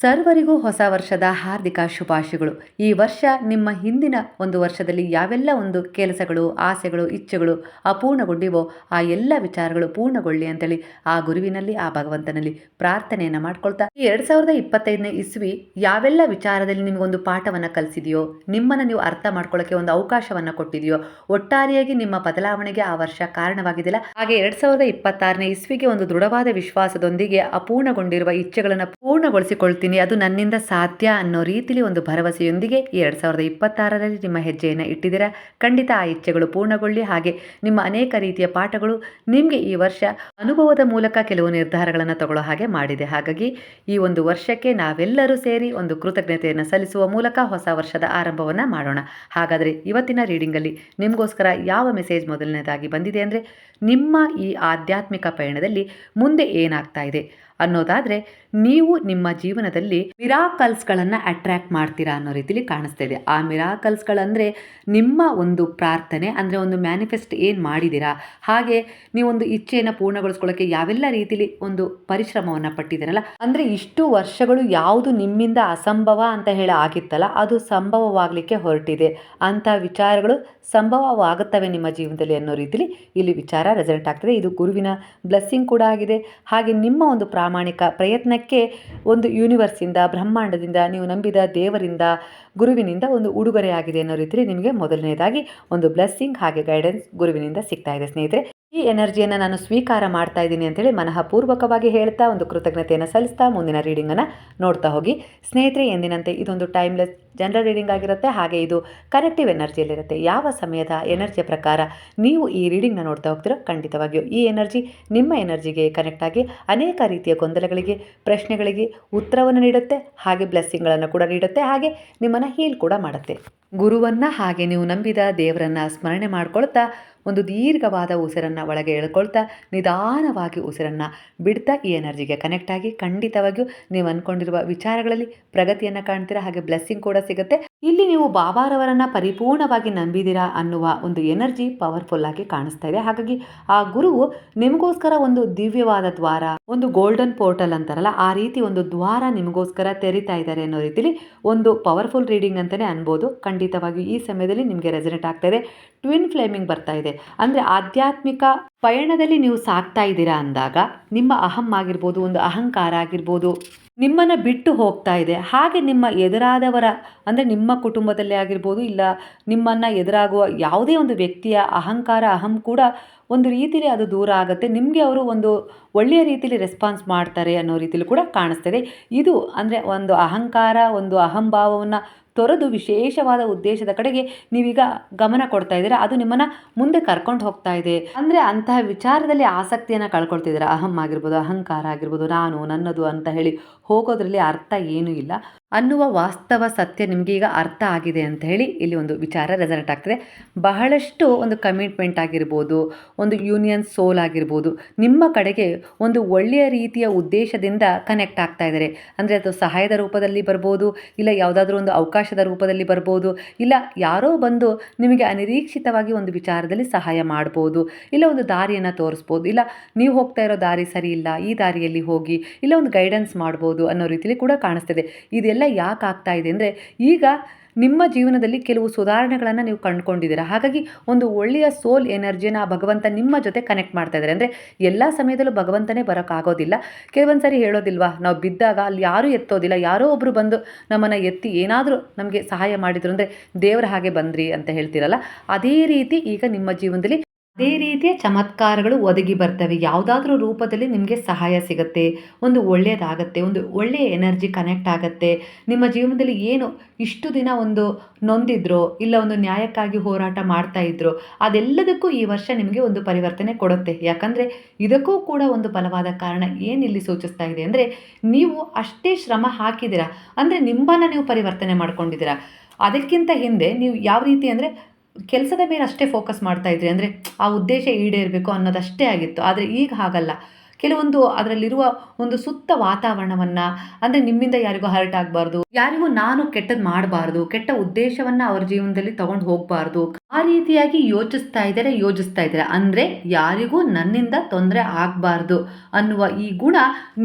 ಸರ್ವರಿಗೂ ಹೊಸ ವರ್ಷದ ಹಾರ್ದಿಕ ಶುಭಾಶಯಗಳು. ಈ ವರ್ಷ ನಿಮ್ಮ ಹಿಂದಿನ ಒಂದು ವರ್ಷದಲ್ಲಿ ಯಾವೆಲ್ಲ ಒಂದು ಕೆಲಸಗಳು, ಆಸೆಗಳು, ಇಚ್ಛೆಗಳು ಅಪೂರ್ಣಗೊಂಡಿವೋ ಆ ಎಲ್ಲ ವಿಚಾರಗಳು ಪೂರ್ಣಗೊಳ್ಳಿ ಅಂತೇಳಿ ಆ ಗುರುವಿನಲ್ಲಿ, ಆ ಭಗವಂತನಲ್ಲಿ ಪ್ರಾರ್ಥನೆಯನ್ನು ಮಾಡ್ಕೊಳ್ತಾ, ಈ ಎರಡ್ ಸಾವಿರದ ಇಪ್ಪತ್ತೈದನೇ ಇಸ್ವಿ ಯಾವೆಲ್ಲ ವಿಚಾರದಲ್ಲಿ ನಿಮಗೊಂದು ಪಾಠವನ್ನು ಕಲಿಸಿದೆಯೋ, ನಿಮ್ಮನ್ನು ನೀವು ಅರ್ಥ ಮಾಡ್ಕೊಳ್ಳೋಕೆ ಒಂದು ಅವಕಾಶವನ್ನು ಕೊಟ್ಟಿದೆಯೋ, ಒಟ್ಟಾರೆಯಾಗಿ ನಿಮ್ಮ ಬದಲಾವಣೆಗೆ ಆ ವರ್ಷ ಕಾರಣವಾಗಿದೆಯಲ್ಲ ಹಾಗೆ ಎರಡ್ ಸಾವಿರದ ಇಪ್ಪತ್ತಾರನೇ ಇಸ್ವಿಗೆ ಒಂದು ದೃಢವಾದ ವಿಶ್ವಾಸದೊಂದಿಗೆ ಅಪೂರ್ಣಗೊಂಡಿರುವ ಇಚ್ಛೆಗಳನ್ನು ಪೂರ್ಣಗೊಳಿಸಿಕೊಳ್ತೀನಿ ಅದು ನನ್ನಿಂದ ಸಾಧ್ಯ ಅನ್ನೋ ರೀತಿಲಿ ಒಂದು ಭರವಸೆಯೊಂದಿಗೆ ಎರಡ್ ಸಾವಿರದ ಇಪ್ಪತ್ತಾರರಲ್ಲಿ ನಿಮ್ಮ ಹೆಜ್ಜೆಯನ್ನು ಇಟ್ಟಿದ್ದೀರಾ? ಖಂಡಿತ ಆ ಇಚ್ಛೆಗಳು ಪೂರ್ಣಗೊಳ್ಳಿ. ಹಾಗೆ ನಿಮ್ಮ ಅನೇಕ ರೀತಿಯ ಪಾಠಗಳು ನಿಮಗೆ ಈ ವರ್ಷ ಅನುಭವದ ಮೂಲಕ ಕೆಲವು ನಿರ್ಧಾರಗಳನ್ನು ತಗೊಳ್ಳೋ ಹಾಗೆ ಮಾಡಿದೆ. ಹಾಗಾಗಿ ಈ ಒಂದು ವರ್ಷಕ್ಕೆ ನಾವೆಲ್ಲರೂ ಸೇರಿ ಒಂದು ಕೃತಜ್ಞತೆಯನ್ನು ಸಲ್ಲಿಸುವ ಮೂಲಕ ಹೊಸ ವರ್ಷದ ಆರಂಭವನ್ನು ಮಾಡೋಣ. ಹಾಗಾದರೆ ಇವತ್ತಿನ ರೀಡಿಂಗಲ್ಲಿ ನಿಮಗೋಸ್ಕರ ಯಾವ ಮೆಸೇಜ್ ಮೊದಲನೇದಾಗಿ ಬಂದಿದೆ ಅಂದರೆ ನಿಮ್ಮ ಈ ಆಧ್ಯಾತ್ಮಿಕ ಪಯಣದಲ್ಲಿ ಮುಂದೆ ಏನಾಗ್ತಾ ಇದೆ? ಅನ್ನೋದಾದರೆ ನೀವು ನಿಮ್ಮ ಜೀವನದಲ್ಲಿ ಮಿರಾಕಲ್ಸ್ಗಳನ್ನು ಅಟ್ರ್ಯಾಕ್ಟ್ ಮಾಡ್ತೀರಾ ಅನ್ನೋ ರೀತಿಲಿ ಕಾಣಿಸ್ತಾ ಇದೆ. ಆ ಮಿರಾಕಲ್ಸ್ಗಳಂದರೆ ನಿಮ್ಮ ಒಂದು ಪ್ರಾರ್ಥನೆ, ಅಂದರೆ ಒಂದು ಮ್ಯಾನಿಫೆಸ್ಟ್ ಏನು ಮಾಡಿದ್ದೀರಾ? ಹಾಗೆ ನೀವೊಂದು ಇಚ್ಛೆಯನ್ನು ಪೂರ್ಣಗೊಳಿಸ್ಕೊಳ್ಳೋಕ್ಕೆ ಯಾವೆಲ್ಲ ರೀತಿಲಿ ಒಂದು ಪರಿಶ್ರಮವನ್ನು ಪಟ್ಟಿದ್ದೀರಲ್ಲ, ಅಂದರೆ ಇಷ್ಟು ವರ್ಷಗಳು ಯಾವುದು ನಿಮ್ಮಿಂದ ಅಸಂಭವ ಅಂತ ಹೇಳಿ ಆಗಿತ್ತಲ್ಲ, ಅದು ಸಂಭವವಾಗಲಿಕ್ಕೆ ಹೊರಟಿದೆ. ಅಂಥ ವಿಚಾರಗಳು ಸಂಭವವಾಗುತ್ತವೆ ನಿಮ್ಮ ಜೀವನದಲ್ಲಿ ಅನ್ನೋ ರೀತಿಲಿ ಇಲ್ಲಿ ವಿಚಾರ ರೆಸಲ್ಟ್ ಆಗ್ತದೆ. ಇದು ಗುರುವಿನ ಬ್ಲೆಸ್ಸಿಂಗ್ ಕೂಡ ಆಗಿದೆ. ಹಾಗೆ ನಿಮ್ಮ ಒಂದು ಪ್ರಾಮಾಣಿಕ ಪ್ರಯತ್ನಕ್ಕೆ ಒಂದು ಯೂನಿವರ್ಸಿಂದ ಬ್ರಹ್ಮಾಂಡದಿಂದ, ನೀವು ನಂಬಿದ ದೇವರಿಂದ, ಗುರುವಿನಿಂದ ಒಂದು ಉಡುಗೊರೆಯಾಗಿದೆ ಅನ್ನೋ ರೀತಿಯಲ್ಲಿ ನಿಮಗೆ ಮೊದಲನೇದಾಗಿ ಒಂದು ಬ್ಲೆಸ್ಸಿಂಗ್ ಹಾಗೆ ಗೈಡೆನ್ಸ್ ಗುರುವಿನಿಂದ ಸಿಗ್ತಾ ಇದೆ ಸ್ನೇಹಿತರೆ. ಈ ಎನರ್ಜಿಯನ್ನು ನಾನು ಸ್ವೀಕಾರ ಮಾಡ್ತಾ ಇದ್ದೀನಿ ಅಂತೇಳಿ ಮನಃಪೂರ್ವಕವಾಗಿ ಹೇಳ್ತಾ ಒಂದು ಕೃತಜ್ಞತೆಯನ್ನು ಸಲ್ಲಿಸ್ತಾ ಮುಂದಿನ ರೀಡಿಂಗನ್ನು ನೋಡ್ತಾ ಹೋಗಿ. ಸ್ನೇಹಿತರೆ, ಎಂದಿನಂತೆ ಇದೊಂದು ಟೈಮ್ಲೆಸ್ ಜನರಲ್ ರೀಡಿಂಗ್ ಆಗಿರುತ್ತೆ. ಹಾಗೆ ಇದು ಕನೆಕ್ಟಿವ್ ಎನರ್ಜಿಯಲ್ಲಿರುತ್ತೆ ಯಾವ ಸಮಯದ ಎನರ್ಜಿಯ ಪ್ರಕಾರ ನೀವು ಈ ರೀಡಿಂಗ್ನ ನೋಡ್ತಾ ಹೋಗ್ತೀರೋ ಖಂಡಿತವಾಗಿಯೂ ಈ ಎನರ್ಜಿ ನಿಮ್ಮ ಎನರ್ಜಿಗೆ ಕನೆಕ್ಟ್ ಆಗಿ ಅನೇಕ ರೀತಿಯ ಗೊಂದಲಗಳಿಗೆ, ಪ್ರಶ್ನೆಗಳಿಗೆ ಉತ್ತರವನ್ನು ನೀಡುತ್ತೆ. ಹಾಗೆ ಬ್ಲೆಸ್ಸಿಂಗ್ಗಳನ್ನು ಕೂಡ ನೀಡುತ್ತೆ. ಹಾಗೆ ನಿಮ್ಮನ್ನು ಹೀಲ್ ಕೂಡ ಮಾಡುತ್ತೆ. ಗುರುವನ್ನು ಹಾಗೆ ನೀವು ನಂಬಿದ ದೇವರನ್ನು ಸ್ಮರಣೆ ಮಾಡ್ಕೊಳ್ತಾ ಒಂದು ದೀರ್ಘವಾದ ಉಸಿರನ್ನು ಒಳಗೆ ಎಳ್ಕೊಳ್ತಾ ನಿಧಾನವಾಗಿ ಉಸಿರನ್ನು ಬಿಡ್ತಾ ಈ ಎನರ್ಜಿಗೆ ಕನೆಕ್ಟ್ ಆಗಿ ಖಂಡಿತವಾಗಿಯೂ ನೀವು ಅಂದ್ಕೊಂಡಿರುವ ವಿಚಾರಗಳಲ್ಲಿ ಪ್ರಗತಿಯನ್ನು ಕಾಣ್ತೀರಾ, ಹಾಗೆ ಬ್ಲೆಸ್ಸಿಂಗ್ ಕೂಡ ಸಿಗುತ್ತೆ. ಇಲ್ಲಿ ನೀವು ಬಾಬಾರವರನ್ನು ಪರಿಪೂರ್ಣವಾಗಿ ನಂಬಿದಿರಾ ಅನ್ನುವ ಒಂದು ಎನರ್ಜಿ ಪವರ್ಫುಲ್ ಆಗಿ ಕಾಣಿಸ್ತಾ ಇದೆ. ಹಾಗಾಗಿ ಆ ಗುರುವು ನಿಮಗೋಸ್ಕರ ಒಂದು ದಿವ್ಯವಾದ ದ್ವಾರ, ಒಂದು ಗೋಲ್ಡನ್ ಪೋರ್ಟಲ್ ಅಂತಾರಲ್ಲ, ಆ ರೀತಿ ಒಂದು ದ್ವಾರ ನಿಮಗೋಸ್ಕರ ತೆರಿತಾ ಇದ್ದಾರೆ ಅನ್ನೋ ರೀತಿಲಿ ಒಂದು ಪವರ್ಫುಲ್ ರೀಡಿಂಗ್ ಅಂತಲೇ ಅನ್ಬೋದು. ಖಂಡಿತವಾಗಿಯೂ ಈ ಸಮಯದಲ್ಲಿ ನಿಮಗೆ ರೆಸನೇಟ್ ಆಗ್ತಾ ಇದೆ. ಟ್ವಿನ್ ಫ್ಲೇಮಿಂಗ್ ಬರ್ತಾ ಇದೆ. ಅಂದರೆ ಆಧ್ಯಾತ್ಮಿಕ ಪಯಣದಲ್ಲಿ ನೀವು ಸಾಕ್ತಾ ಇದ್ದೀರಾ ಅಂದಾಗ ನಿಮ್ಮ ಅಹಂ ಆಗಿರ್ಬೋದು, ಒಂದು ಅಹಂಕಾರ ಆಗಿರ್ಬೋದು ನಿಮ್ಮನ್ನು ಬಿಟ್ಟು ಹೋಗ್ತಾ ಇದೆ. ಹಾಗೆ ನಿಮ್ಮ ಎದುರಾದವರ, ಅಂದರೆ ನಿಮ್ಮ ಕುಟುಂಬದಲ್ಲೇ ಆಗಿರ್ಬೋದು, ಇಲ್ಲ ನಿಮ್ಮನ್ನು ಎದುರಾಗುವ ಯಾವುದೇ ಒಂದು ವ್ಯಕ್ತಿಯ ಅಹಂಕಾರ, ಅಹಂ ಕೂಡ ಒಂದು ರೀತಿಯಲ್ಲಿ ಅದು ದೂರ ಆಗುತ್ತೆ. ನಿಮಗೆ ಅವರು ಒಂದು ಒಳ್ಳೆಯ ರೀತಿಯಲ್ಲಿ ರೆಸ್ಪಾನ್ಸ್ ಮಾಡ್ತಾರೆ ಅನ್ನೋ ರೀತಿಯಲ್ಲಿ ಕೂಡ ಕಾಣಿಸ್ತದೆ. ಇದು ಅಂದರೆ ಒಂದು ಅಹಂಕಾರ, ಒಂದು ಅಹಂಭಾವವನ್ನು ತೊರೆದು ವಿಶೇಷವಾದ ಉದ್ದೇಶದ ಕಡೆಗೆ ನೀವೀಗ ಗಮನ ಕೊಡ್ತಾ ಇದ್ದೀರಾ? ಅದು ನಿಮ್ಮನ್ನು ಮುಂದೆ ಕರ್ಕೊಂಡು ಹೋಗ್ತಾ ಇದೆ. ಅಂದರೆ ಅಂತಹ ವಿಚಾರದಲ್ಲಿ ಆಸಕ್ತಿಯನ್ನು ಕಳ್ಕೊಳ್ತಿದ್ದೀರಾ? ಅಹಂ ಆಗಿರ್ಬೋದು, ಅಹಂಕಾರ ಆಗಿರ್ಬೋದು, ನಾನು ನನ್ನದು ಅಂತ ಹೇಳಿ ಹೋಗೋದ್ರಲ್ಲಿ ಅರ್ಥ ಏನೂ ಇಲ್ಲ. ಅನ್ನುವ ವಾಸ್ತವ ಸತ್ಯ ನಿಮಗೆ ಈಗ ಅರ್ಥ ಆಗಿದೆ ಅಂತ ಹೇಳಿ ಇಲ್ಲಿ ಒಂದು ವಿಚಾರ ರೆಸಲ್ಟ್ ಆಗ್ತದೆ. ಬಹಳಷ್ಟು ಒಂದು ಕಮಿಟ್ಮೆಂಟ್ ಆಗಿರ್ಬೋದು, ಒಂದು ಯೂನಿಯನ್ ಸೋಲ್ ಆಗಿರ್ಬೋದು, ನಿಮ್ಮ ಕಡೆಗೆ ಒಂದು ಒಳ್ಳೆಯ ರೀತಿಯ ಉದ್ದೇಶದಿಂದ ಕನೆಕ್ಟ್ ಆಗ್ತಾ ಇದ್ದಾರೆ. ಅಂದರೆ ಅದು ಸಹಾಯದ ರೂಪದಲ್ಲಿ ಬರ್ಬೋದು, ಇಲ್ಲ ಯಾವುದಾದ್ರೂ ಒಂದು ಅವಕಾಶದ ರೂಪದಲ್ಲಿ ಬರ್ಬೋದು, ಇಲ್ಲ ಯಾರೋ ಬಂದು ನಿಮಗೆ ಅನಿರೀಕ್ಷಿತವಾಗಿ ಒಂದು ವಿಚಾರದಲ್ಲಿ ಸಹಾಯ ಮಾಡ್ಬೋದು, ಇಲ್ಲ ಒಂದು ದಾರಿಯನ್ನು ತೋರಿಸ್ಬೋದು, ಇಲ್ಲ ನೀವು ಹೋಗ್ತಾ ಇರೋ ದಾರಿ ಸರಿ ಇಲ್ಲ, ಈ ದಾರಿಯಲ್ಲಿ ಹೋಗಿ, ಇಲ್ಲ ಒಂದು ಗೈಡೆನ್ಸ್ ಮಾಡ್ಬೋದು ಅನ್ನೋ ರೀತಿಯಲ್ಲಿ ಕೂಡ ಕಾಣಿಸ್ತಿದೆ. ಇದೆಲ್ಲ ಯಾಕೆ ಆಗ್ತಾ ಇದೆ ಅಂದರೆ ಈಗ ನಿಮ್ಮ ಜೀವನದಲ್ಲಿ ಕೆಲವು ಸುಧಾರಣೆಗಳನ್ನು ನೀವು ಕಂಡುಕೊಂಡಿದ್ದೀರಾ? ಹಾಗಾಗಿ ಒಂದು ಒಳ್ಳೆಯ ಸೋಲ್ ಎನರ್ಜಿನ ಭಗವಂತ ನಿಮ್ಮ ಜೊತೆ ಕನೆಕ್ಟ್ ಮಾಡ್ತಾ ಇದ್ದಾರೆ ಅಂದರೆ ಎಲ್ಲ ಸಮಯದಲ್ಲೂ ಭಗವಂತನೇ ಬರೋಕ್ಕಾಗೋದಿಲ್ಲ ಕೆಲವೊಂದು ಸಾರಿ ಹೇಳೋದಿಲ್ವಾ? ನಾವು ಬಿದ್ದಾಗ ಅಲ್ಲಿ ಯಾರೂ ಎತ್ತೋದಿಲ್ಲ. ಯಾರೋ ಒಬ್ಬರು ಬಂದು ನಮ್ಮನ್ನು ಎತ್ತಿ ಏನಾದರೂ ನಮಗೆ ಸಹಾಯ ಮಾಡಿದ್ರು ಅಂದರೆ ದೇವರ ಹಾಗೆ ಬಂದ್ರಿ ಅಂತ ಹೇಳ್ತಿರಲ್ಲ. ಅದೇ ರೀತಿ ಈಗ ನಿಮ್ಮ ಜೀವನದಲ್ಲಿ ಅದೇ ರೀತಿಯ ಚಮತ್ಕಾರಗಳು ಒದಗಿ ಬರ್ತವೆ. ಯಾವುದಾದ್ರೂ ರೂಪದಲ್ಲಿ ನಿಮಗೆ ಸಹಾಯ ಸಿಗುತ್ತೆ, ಒಂದು ಒಳ್ಳೆಯದಾಗತ್ತೆ ಒಂದು ಒಳ್ಳೆಯ ಎನರ್ಜಿ ಕನೆಕ್ಟ್ ಆಗುತ್ತೆ. ನಿಮ್ಮ ಜೀವನದಲ್ಲಿ ಏನು ಇಷ್ಟು ದಿನ ಒಂದು ನೊಂದಿದ್ರೋ, ಇಲ್ಲ ಒಂದು ನ್ಯಾಯಕ್ಕಾಗಿ ಹೋರಾಟ ಮಾಡ್ತಾ ಇದ್ರು, ಅದೆಲ್ಲದಕ್ಕೂ ಈ ವರ್ಷ ನಿಮಗೆ ಒಂದು ಪರಿವರ್ತನೆ ಕೊಡುತ್ತೆ. ಯಾಕಂದರೆ ಇದಕ್ಕೂ ಕೂಡ ಒಂದು ಬಲವಾದ ಕಾರಣ ಏನಿಲ್ಲಿ ಸೂಚಿಸ್ತಾ ಇದೆ ಅಂದರೆ, ನೀವು ಅಷ್ಟೇ ಶ್ರಮ ಹಾಕಿದ್ದೀರಾ. ಅಂದರೆ ನಿಮ್ಮನ್ನು ನೀವು ಪರಿವರ್ತನೆ ಮಾಡ್ಕೊಂಡಿದ್ದೀರಾ. ಅದಕ್ಕಿಂತ ಹಿಂದೆ ನೀವು ಯಾವ ರೀತಿ ಅಂದರೆ ಕೆಲಸದ ಮೇಲೆ ಅಷ್ಟೇ ಫೋಕಸ್ ಮಾಡ್ತಾ ಇದ್ರಿ. ಅಂದರೆ ಆ ಉದ್ದೇಶ ಈಡೇರಬೇಕು ಅನ್ನೋದಷ್ಟೇ ಆಗಿತ್ತು. ಆದರೆ ಈಗ ಹಾಗಲ್ಲ. ಕೆಲವೊಂದು ಅದರಲ್ಲಿರುವ ಒಂದು ಸುತ್ತ ವಾತಾವರಣವನ್ನು, ಅಂದರೆ ನಿಮ್ಮಿಂದ ಯಾರಿಗೂ ಹರ್ಟ್ ಆಗಬಾರ್ದು, ಯಾರಿಗೂ ನಾನು ಕೆಟ್ಟದ್ದು ಮಾಡಬಾರ್ದು, ಕೆಟ್ಟ ಉದ್ದೇಶವನ್ನು ಅವ್ರ ಜೀವನದಲ್ಲಿ ತಗೊಂಡು ಹೋಗಬಾರ್ದು, ಆ ರೀತಿಯಾಗಿ ಯೋಚಿಸ್ತಾ ಇದ್ದಾರೆ ಯೋಚಿಸ್ತಾ ಇದ್ದಾರೆ. ಅಂದರೆ ಯಾರಿಗೂ ನನ್ನಿಂದ ತೊಂದರೆ ಆಗಬಾರ್ದು ಅನ್ನುವ ಈ ಗುಣ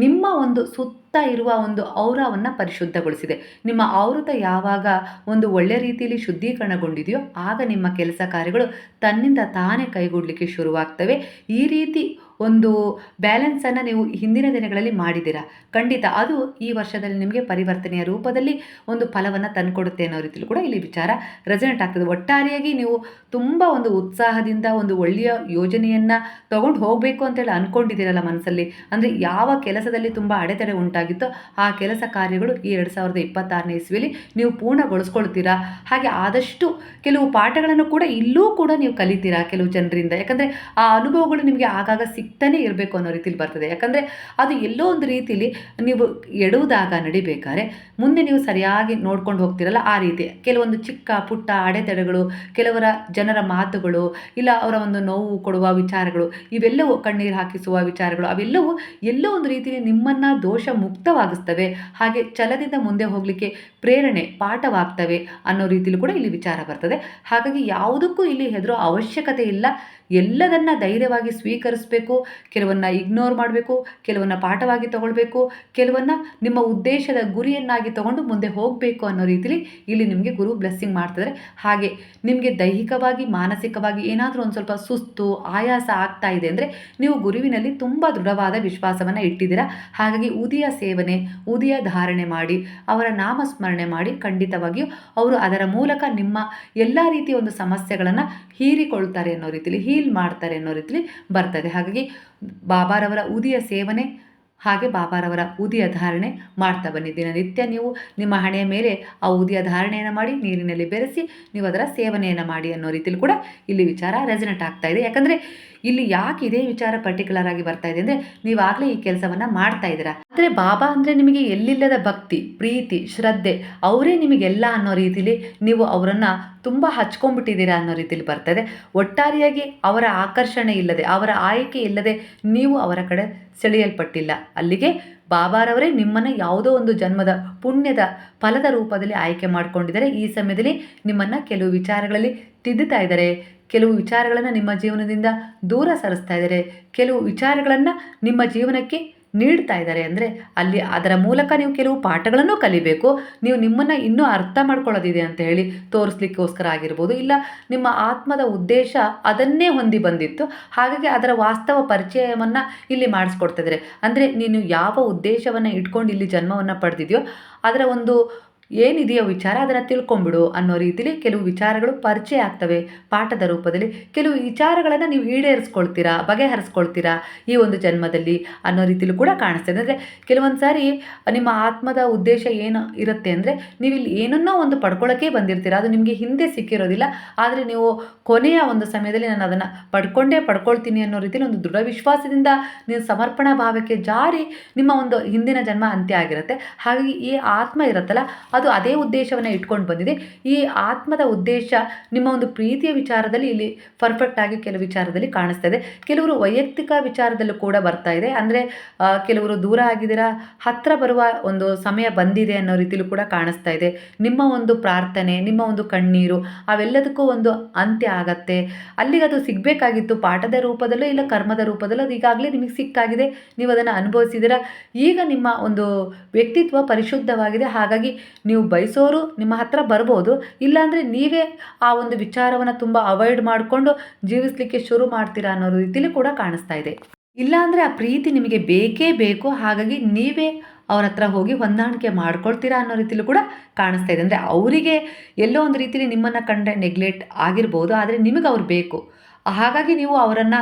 ನಿಮ್ಮ ಒಂದು ಸುತ್ತ ಇರುವ ಒಂದು ಔರವನ್ನು ಪರಿಶುದ್ಧಗೊಳಿಸಿದೆ. ನಿಮ್ಮ ಆವೃತ ಯಾವಾಗ ಒಂದು ಒಳ್ಳೆ ರೀತಿಯಲ್ಲಿ ಶುದ್ಧೀಕರಣಗೊಂಡಿದೆಯೋ, ಆಗ ನಿಮ್ಮ ಕೆಲಸ ಕಾರ್ಯಗಳು ತನ್ನಿಂದ ತಾನೇ ಕೈಗೂಡಲಿಕ್ಕೆ ಶುರುವಾಗ್ತವೆ. ಈ ರೀತಿ ಒಂದು ಬ್ಯಾಲೆನ್ಸನ್ನು ನೀವು ಹಿಂದಿನ ದಿನಗಳಲ್ಲಿ ಮಾಡಿದ್ದೀರಾ? ಖಂಡಿತ. ಅದು ಈ ವರ್ಷದಲ್ಲಿ ನಿಮಗೆ ಪರಿವರ್ತನೆಯ ರೂಪದಲ್ಲಿ ಒಂದು ಫಲವನ್ನು ತಂದುಕೊಡುತ್ತೆ ಅನ್ನೋ ರೀತಿಯಲ್ಲಿ ಕೂಡ ಇಲ್ಲಿ ವಿಚಾರ ರೆಸನೆಂಟ್ ಆಗ್ತದೆ. ಒಟ್ಟಾರೆಯಾಗಿ ನೀವು ತುಂಬ ಒಂದು ಉತ್ಸಾಹದಿಂದ ಒಂದು ಒಳ್ಳೆಯ ಯೋಜನೆಯನ್ನು ತಗೊಂಡು ಹೋಗಬೇಕು ಅಂತೇಳಿ ಅಂದ್ಕೊಂಡಿದ್ದೀರಲ್ಲ ಮನಸ್ಸಲ್ಲಿ? ಅಂದರೆ ಯಾವ ಕೆಲಸದಲ್ಲಿ ತುಂಬ ಅಡೆತಡೆ ಉಂಟಾಗಿತ್ತೋ ಆ ಕೆಲಸ ಕಾರ್ಯಗಳು ಈ ಎರಡು ಸಾವಿರದ ಇಪ್ಪತ್ತಾರನೇ ಇಸ್ವಿಯಲ್ಲಿ ನೀವು ಪೂರ್ಣಗೊಳಿಸ್ಕೊಳ್ತೀರಾ? ಹಾಗೆ ಆದಷ್ಟು ಕೆಲವು ಪಾಠಗಳನ್ನು ಕೂಡ ಇಲ್ಲೂ ಕೂಡ ನೀವು ಕಲಿತೀರಾ ಕೆಲವು ಜನರಿಂದ? ಯಾಕಂದರೆ ಆ ಅನುಭವಗಳು ನಿಮಗೆ ಆಗಾಗ ಸಿಗ್ತಾನೆ ಇರಬೇಕು ಅನ್ನೋ ರೀತಿಲಿ ಬರ್ತದೆ. ಯಾಕಂದರೆ ಅದು ಎಲ್ಲೋ ಒಂದು ರೀತಿಲಿ ನೀವು ಎಡುವುದಾಗ ನಡಿಬೇಕಾದ್ರೆ ಮುಂದೆ ನೀವು ಸರಿಯಾಗಿ ನೋಡ್ಕೊಂಡು ಹೋಗ್ತಿರಲ್ಲ ಆ ರೀತಿ. ಕೆಲವೊಂದು ಚಿಕ್ಕ ಪುಟ್ಟ ಅಡೆತಡೆಗಳು, ಕೆಲವರ ಜನರ ಮಾತುಗಳು, ಇಲ್ಲ ಅವರ ಒಂದು ನೋವು ಕೊಡುವ ವಿಚಾರಗಳು, ಇವೆಲ್ಲವೂ ಕಣ್ಣೀರು ಹಾಕಿಸುವ ವಿಚಾರಗಳು, ಅವೆಲ್ಲವೂ ಎಲ್ಲೋ ಒಂದು ರೀತಿಯಲ್ಲಿ ನಿಮ್ಮನ್ನು ದೋಷ ಮುಕ್ತವಾಗಿಸ್ತವೆ. ಹಾಗೆ ಛಲದಿಂದ ಮುಂದೆ ಹೋಗಲಿಕ್ಕೆ ಪ್ರೇರಣೆ, ಪಾಠವಾಗ್ತವೆ ಅನ್ನೋ ರೀತಿಲೂ ಕೂಡ ಇಲ್ಲಿ ವಿಚಾರ ಬರ್ತದೆ. ಹಾಗಾಗಿ ಯಾವುದಕ್ಕೂ ಇಲ್ಲಿ ಹೆದರೋ ಅವಶ್ಯಕತೆ ಇಲ್ಲ. ಎಲ್ಲದನ್ನ ಧೈರ್ಯವಾಗಿ ಸ್ವೀಕರಿಸಬೇಕು. ಕೆಲವನ್ನ ಇಗ್ನೋರ್ ಮಾಡಬೇಕು, ಕೆಲವನ್ನು ಪಾಠವಾಗಿ ತಗೊಳ್ಬೇಕು, ಕೆಲವನ್ನು ನಿಮ್ಮ ಉದ್ದೇಶದ ಗುರಿಯನ್ನಾಗಿ ತಗೊಂಡು ಮುಂದೆ ಹೋಗಬೇಕು ಅನ್ನೋ ರೀತಿಲಿ ಇಲ್ಲಿ ನಿಮಗೆ ಗುರು ಬ್ಲೆಸ್ಸಿಂಗ್ ಮಾಡ್ತಿದ್ದಾರೆ ಹಾಗೆ ನಿಮಗೆ ದೈಹಿಕವಾಗಿ, ಮಾನಸಿಕವಾಗಿ ಏನಾದರೂ ಒಂದು ಸ್ವಲ್ಪ ಸುಸ್ತು, ಆಯಾಸ ಆಗ್ತಾ ಇದೆ ಅಂದರೆ ನೀವು ಗುರುವಿನಲ್ಲಿ ತುಂಬ ದೃಢವಾದ ವಿಶ್ವಾಸವನ್ನು ಇಟ್ಟಿದ್ದೀರಾ. ಹಾಗಾಗಿ ಉದಿಯ ಸೇವನೆ, ಉದಿಯ ಧಾರಣೆ ಮಾಡಿ, ಅವರ ನಾಮಸ್ಮರಣೆ ಮಾಡಿ ಖಂಡಿತವಾಗಿಯೂ ಅವರು ಅದರ ಮೂಲಕ ನಿಮ್ಮ ಎಲ್ಲ ರೀತಿಯ ಒಂದು ಸಮಸ್ಯೆಗಳನ್ನು ಹೀರಿಕೊಳ್ತಾರೆ ಅನ್ನೋ ರೀತಿಲಿ ಹೀಲ್ ಮಾಡ್ತಾರೆ ಅನ್ನೋ ರೀತಿಲಿ ಬರ್ತದೆ. ಹಾಗಾಗಿ ಬಾಬಾರವರ ಉದಿಯ ಸೇವನೆ ಹಾಗೆ ಬಾಬಾರವರ ಉದಿಯ ಧಾರಣೆ ಮಾಡ್ತಾ ಬನ್ನಿ. ದಿನನಿತ್ಯ ನೀವು ನಿಮ್ಮ ಹಣೆಯ ಮೇಲೆ ಆ ಉದಿಯ ಧಾರಣೆಯನ್ನು ಮಾಡಿ, ನೀರಿನಲ್ಲಿ ಬೆರೆಸಿ, ನೀವು ಅದರ ಸೇವನೆಯನ್ನು ಮಾಡಿ ಅನ್ನೋ ರೀತಿಯಲ್ಲಿ ಕೂಡ ಇಲ್ಲಿ ವಿಚಾರ ರೆಸಿನೆಂಟ್ ಆಗ್ತಾ ಇದೆ. ಯಾಕಂದರೆ ಇಲ್ಲಿ ಯಾಕೆ ಇದೇ ವಿಚಾರ ಪರ್ಟಿಕ್ಯುಲರ್ ಆಗಿ ಬರ್ತಾ ಇದೆ ಅಂದರೆ ನೀವಾಗಲೇ ಈ ಕೆಲಸವನ್ನು ಮಾಡ್ತಾ ಇದ್ದೀರಾ? ಆದ್ರೆ ಬಾಬಾ ಅಂದರೆ ನಿಮಗೆ ಎಲ್ಲಿಲ್ಲದ ಭಕ್ತಿ, ಪ್ರೀತಿ, ಶ್ರದ್ಧೆ, ಅವರೇ ನಿಮಗೆಲ್ಲ ಅನ್ನೋ ರೀತಿಲಿ ನೀವು ಅವರನ್ನು ತುಂಬ ಹಚ್ಕೊಂಡ್ಬಿಟ್ಟಿದ್ದೀರಾ ಅನ್ನೋ ರೀತಿಲಿ ಬರ್ತದೆ ಒಟ್ಟಾರೆಯಾಗಿ ಅವರ ಆಕರ್ಷಣೆ ಇಲ್ಲದೆ, ಅವರ ಆಯ್ಕೆ ಇಲ್ಲದೆ ನೀವು ಅವರ ಕಡೆ ಸೆಳೆಯಲ್ಪಟ್ಟಿಲ್ಲ. ಅಲ್ಲಿಗೆ ಬಾಬಾರವರೇ ನಿಮ್ಮನ್ನು ಯಾವುದೋ ಒಂದು ಜನ್ಮದ ಪುಣ್ಯದ ಫಲದ ರೂಪದಲ್ಲಿ ಆಯ್ಕೆ ಮಾಡ್ಕೊಂಡಿದ್ದಾರೆ. ಈ ಸಮಯದಲ್ಲಿ ನಿಮ್ಮನ್ನು ಕೆಲವು ವಿಚಾರಗಳಲ್ಲಿ ತಿದ್ದುತ್ತಾ ಇದ್ದಾರೆ. ಕೆಲವು ವಿಚಾರಗಳನ್ನು ನಿಮ್ಮ ಜೀವನದಿಂದ ದೂರ ಸರಿಸ್ತಾ ಇದ್ದಾರೆ. ಕೆಲವು ವಿಚಾರಗಳನ್ನು ನಿಮ್ಮ ಜೀವನಕ್ಕೆ ನೀಡ್ತಾ ಇದ್ದಾರೆ ಅಂದರೆ ಅಲ್ಲಿ ಅದರ ಮೂಲಕ ನೀವು ಕೆಲವು ಪಾಠಗಳನ್ನು ಕಲಿಬೇಕು. ನೀವು ನಿಮ್ಮನ್ನು ಇನ್ನೂ ಅರ್ಥ ಮಾಡ್ಕೊಳ್ಳೋದಿದೆ ಅಂತ ಹೇಳಿ ತೋರಿಸ್ಲಿಕ್ಕೋಸ್ಕರ ಆಗಿರ್ಬೋದು. ಇಲ್ಲ, ನಿಮ್ಮ ಆತ್ಮದ ಉದ್ದೇಶ ಅದನ್ನೇ ಹೊಂದಿ ಬಂದಿತ್ತು. ಹಾಗಾಗಿ ಅದರ ವಾಸ್ತವ ಪರಿಚಯವನ್ನು ಇಲ್ಲಿ ಮಾಡಿಸ್ಕೊಡ್ತಿದ್ದಾರೆ ಅಂದರೆ ನೀನು ಯಾವ ಉದ್ದೇಶವನ್ನು ಇಟ್ಕೊಂಡು ಇಲ್ಲಿ ಜನ್ಮವನ್ನು ಪಡೆದಿದೆಯೋ, ಅದರ ಒಂದು ಏನಿದೆಯೋ ವಿಚಾರ ಅದನ್ನು ತಿಳ್ಕೊಂಬಿಡು ಅನ್ನೋ ರೀತಿಲಿ ಕೆಲವು ವಿಚಾರಗಳು ಪರಿಚಯ ಆಗ್ತವೆ. ಪಾಠದ ರೂಪದಲ್ಲಿ ಕೆಲವು ವಿಚಾರಗಳನ್ನು ನೀವು ಈಡೇರಿಸ್ಕೊಳ್ತೀರಾ, ಬಗೆಹರಿಸ್ಕೊಳ್ತೀರಾ ಈ ಒಂದು ಜನ್ಮದಲ್ಲಿ ಅನ್ನೋ ರೀತಿಲೂ ಕೂಡ ಕಾಣಿಸ್ತದೆ. ಅಂದರೆ ಕೆಲವೊಂದು ಸಾರಿ ನಿಮ್ಮ ಆತ್ಮದ ಉದ್ದೇಶ ಏನು ಇರುತ್ತೆ ಅಂದರೆ ನೀವು ಇಲ್ಲಿ ಏನನ್ನೋ ಒಂದು ಪಡ್ಕೊಳ್ಳೋಕ್ಕೆ ಬಂದಿರ್ತೀರ, ಅದು ನಿಮಗೆ ಹಿಂದೆ ಸಿಕ್ಕಿರೋದಿಲ್ಲ, ಆದರೆ ನೀವು ಕೊನೆಯ ಒಂದು ಸಮಯದಲ್ಲಿ ನಾನು ಅದನ್ನು ಪಡ್ಕೊಂಡೇ ಪಡ್ಕೊಳ್ತೀನಿ ಅನ್ನೋ ರೀತಿಯಲ್ಲಿ ಒಂದು ದೃಢ ವಿಶ್ವಾಸದಿಂದ ನೀವು ಸಮರ್ಪಣಾ ಭಾವಕ್ಕೆ ಜಾರಿ ನಿಮ್ಮ ಒಂದು ಹಿಂದಿನ ಜನ್ಮ ಅಂತ್ಯ ಆಗಿರುತ್ತೆ. ಹಾಗಾಗಿ ಈ ಆತ್ಮ ಇರುತ್ತಲ್ಲ, ಅದು ಅದೇ ಉದ್ದೇಶವನ್ನು ಇಟ್ಕೊಂಡು ಬಂದಿದೆ. ಈ ಆತ್ಮದ ಉದ್ದೇಶ ನಿಮ್ಮ ಒಂದು ಪ್ರೀತಿಯ ವಿಚಾರದಲ್ಲಿ ಇಲ್ಲಿ ಪರ್ಫೆಕ್ಟ್ ಆಗಿ ಕೆಲವು ವಿಚಾರದಲ್ಲಿ ಕಾಣಿಸ್ತಾ ಇದೆ. ಕೆಲವರು ವೈಯಕ್ತಿಕ ವಿಚಾರದಲ್ಲೂ ಕೂಡ ಬರ್ತಾ ಇದೆ. ಅಂದರೆ ಕೆಲವರು ದೂರ ಆಗಿದ್ದೀರಾ ಹತ್ತಿರ ಬರುವ ಒಂದು ಸಮಯ ಬಂದಿದೆ ಅನ್ನೋ ರೀತಿಲೂ ಕೂಡ ಕಾಣಿಸ್ತಾ ಇದೆ. ನಿಮ್ಮ ಒಂದು ಪ್ರಾರ್ಥನೆ, ನಿಮ್ಮ ಒಂದು ಕಣ್ಣೀರು, ಅವೆಲ್ಲದಕ್ಕೂ ಒಂದು ಅಂತ್ಯ ಆಗತ್ತೆ. ಅಲ್ಲಿಗೆ ಅದು ಸಿಗಬೇಕಾಗಿತ್ತು ಪಾಠದ ರೂಪದಲ್ಲೋ ಇಲ್ಲ ಕರ್ಮದ ರೂಪದಲ್ಲೋ, ಅದು ಈಗಾಗಲೇ ನಿಮಗೆ ಸಿಕ್ಕಾಗಿದೆ. ನೀವು ಅದನ್ನು ಅನುಭವಿಸಿದ್ದೀರಾ. ಈಗ ನಿಮ್ಮ ಒಂದು ವ್ಯಕ್ತಿತ್ವ ಪರಿಶುದ್ಧವಾಗಿದೆ. ಹಾಗಾಗಿ ನೀವು ಬಯಸೋರು ನಿಮ್ಮ ಹತ್ರ ಬರ್ಬೋದು. ಇಲ್ಲಾಂದರೆ ನೀವೇ ಆ ಒಂದು ವಿಚಾರವನ್ನು ತುಂಬ ಅವಾಯ್ಡ್ ಮಾಡಿಕೊಂಡು ಜೀವಿಸಲಿಕ್ಕೆ ಶುರು ಮಾಡ್ತೀರಾ ಅನ್ನೋ ರೀತಿಯಲ್ಲಿ ಕೂಡ ಕಾಣಿಸ್ತಾ ಇದೆ. ಇಲ್ಲಾಂದರೆ ಆ ಪ್ರೀತಿ ನಿಮಗೆ ಬೇಕೇ ಬೇಕು. ಹಾಗಾಗಿ ನೀವೇ ಅವ್ರ ಹತ್ರ ಹೋಗಿ ಹೊಂದಾಣಿಕೆ ಮಾಡ್ಕೊಳ್ತೀರಾ ಅನ್ನೋ ರೀತಿಯಲ್ಲೂ ಕೂಡ ಕಾಣಿಸ್ತಾ ಇದೆ. ಅಂದರೆ ಅವರಿಗೆ ಎಲ್ಲೋ ಒಂದು ರೀತಿಯಲ್ಲಿ ನಿಮ್ಮನ್ನು ಕಂಡ ನೆಗ್ಲೆಕ್ಟ್ ಆಗಿರ್ಬೋದು. ಆದರೆ ನಿಮಗೆ ಅವ್ರು ಬೇಕು. ಹಾಗಾಗಿ ನೀವು ಅವರನ್ನು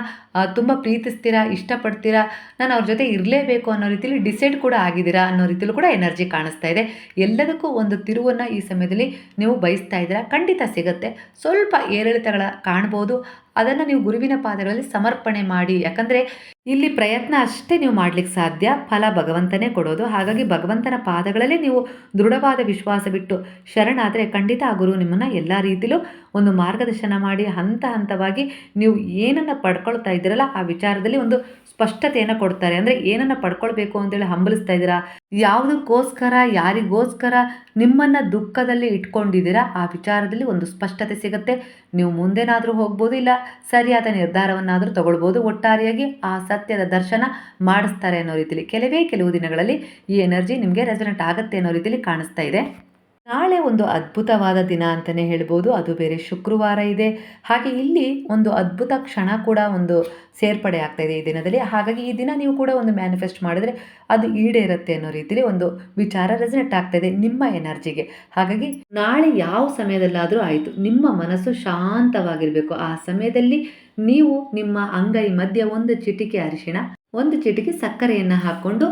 ತುಂಬ ಪ್ರೀತಿಸ್ತೀರಾ, ಇಷ್ಟಪಡ್ತೀರಾ, ನಾನು ಅವ್ರ ಜೊತೆ ಇರಲೇಬೇಕು ಅನ್ನೋ ರೀತಿಯಲ್ಲಿ ಡಿಸೈಡ್ ಕೂಡ ಆಗಿದ್ದೀರಾ ಅನ್ನೋ ರೀತಿಯಲ್ಲೂ ಕೂಡ ಎನರ್ಜಿ ಕಾಣಿಸ್ತಾ ಇದೆ. ಎಲ್ಲದಕ್ಕೂ ಒಂದು ತಿರುವನ್ನು ಈ ಸಮಯದಲ್ಲಿ ನೀವು ಬಯಸ್ತಾ ಇದ್ದೀರಾ, ಖಂಡಿತ ಸಿಗುತ್ತೆ. ಸ್ವಲ್ಪ ಏರಿಳಿತಗಳ ಕಾಣ್ಬೋದು. ಅದನ್ನು ನೀವು ಗುರುವಿನ ಪಾದಗಳಲ್ಲಿ ಸಮರ್ಪಣೆ ಮಾಡಿ. ಯಾಕಂದರೆ ಇಲ್ಲಿ ಪ್ರಯತ್ನ ಅಷ್ಟೇ ನೀವು ಮಾಡ್ಲಿಕ್ಕೆ ಸಾಧ್ಯ. ಫಲ ಭಗವಂತನೇ ಕೊಡೋದು. ಹಾಗಾಗಿ ಭಗವಂತನ ಪಾದಗಳಲ್ಲೇ ನೀವು ದೃಢವಾದ ವಿಶ್ವಾಸ ಬಿಟ್ಟು ಶರಣಾದರೆ ಖಂಡಿತ ಆ ಗುರು ನಿಮ್ಮನ್ನು ಎಲ್ಲ ರೀತಿಲೂ ಒಂದು ಮಾರ್ಗದರ್ಶನ ಮಾಡಿ ಹಂತ ಹಂತವಾಗಿ ನೀವು ಏನನ್ನು ಪಡ್ಕೊಳ್ತಾ ಇದ್ದೀರಲ್ಲ ಆ ವಿಚಾರದಲ್ಲಿ ಒಂದು ಸ್ಪಷ್ಟತೆಯನ್ನು ಕೊಡ್ತಾರೆ. ಅಂದರೆ ಏನನ್ನು ಪಡ್ಕೊಳ್ಬೇಕು ಅಂತೇಳಿ ಹಂಬಲಿಸ್ತಾ ಇದ್ದೀರಾ? ಯಾವುದಕ್ಕೋಸ್ಕರ, ಯಾರಿಗೋಸ್ಕರ ನಿಮ್ಮನ್ನು ದುಃಖದಲ್ಲಿ ಇಟ್ಕೊಂಡಿದ್ದೀರಾ? ಆ ವಿಚಾರದಲ್ಲಿ ಒಂದು ಸ್ಪಷ್ಟತೆ ಸಿಗುತ್ತೆ. ನೀವು ಮುಂದೆನಾದರೂ ಹೋಗ್ಬೋದು, ಇಲ್ಲ ಸರಿಯಾದ ನಿರ್ಧಾರವನ್ನಾದರೂ ತಗೊಳ್ಬೋದು. ಒಟ್ಟಾರೆಯಾಗಿ ಆ ಸತ್ಯದ ದರ್ಶನ ಮಾಡಿಸ್ತಾರೆ ಅನ್ನೋ ರೀತಿಲಿ. ಕೆಲವೇ ಕೆಲವು ದಿನಗಳಲ್ಲಿ ಈ ಎನರ್ಜಿ ನಿಮಗೆ ರೆಸನೆಂಟ್ ಆಗುತ್ತೆ ಅನ್ನೋ ರೀತಿಲಿ ಕಾಣಿಸ್ತಾ ಇದೆ. ನಾಳೆ ಒಂದು ಅದ್ಭುತವಾದ ದಿನ ಅಂತಲೇ ಹೇಳ್ಬೋದು. ಅದು ಬೇರೆ ಶುಕ್ರವಾರ ಇದೆ. ಹಾಗೆ ಇಲ್ಲಿ ಒಂದು ಅದ್ಭುತ ಕ್ಷಣ ಕೂಡ ಒಂದು ಸೇರ್ಪಡೆ ಆಗ್ತಾ ಇದೆ ಈ ದಿನದಲ್ಲಿ. ಹಾಗಾಗಿ ಈ ದಿನ ನೀವು ಕೂಡ ಒಂದು ಮ್ಯಾನಿಫೆಸ್ಟ್ ಮಾಡಿದ್ರೆ ಅದು ಈಡೇರುತ್ತೆ ಅನ್ನೋ ರೀತಿಯಲ್ಲಿ ಒಂದು ವಿಚಾರ ರೆಸನೆಟ್ ಆಗ್ತಾ ಇದೆ ನಿಮ್ಮ ಎನರ್ಜಿಗೆ. ಹಾಗಾಗಿ ನಾಳೆ ಯಾವ ಸಮಯದಲ್ಲಾದರೂ ಆಯಿತು, ನಿಮ್ಮ ಮನಸ್ಸು ಶಾಂತವಾಗಿರಬೇಕು. ಆ ಸಮಯದಲ್ಲಿ ನೀವು ನಿಮ್ಮ ಅಂಗೈ ಮಧ್ಯ ಒಂದು ಚಿಟಿಕೆ ಅರಿಶಿಣ, ಒಂದು ಚಿಟಿಕೆ ಸಕ್ಕರೆಯನ್ನು ಹಾಕ್ಕೊಂಡು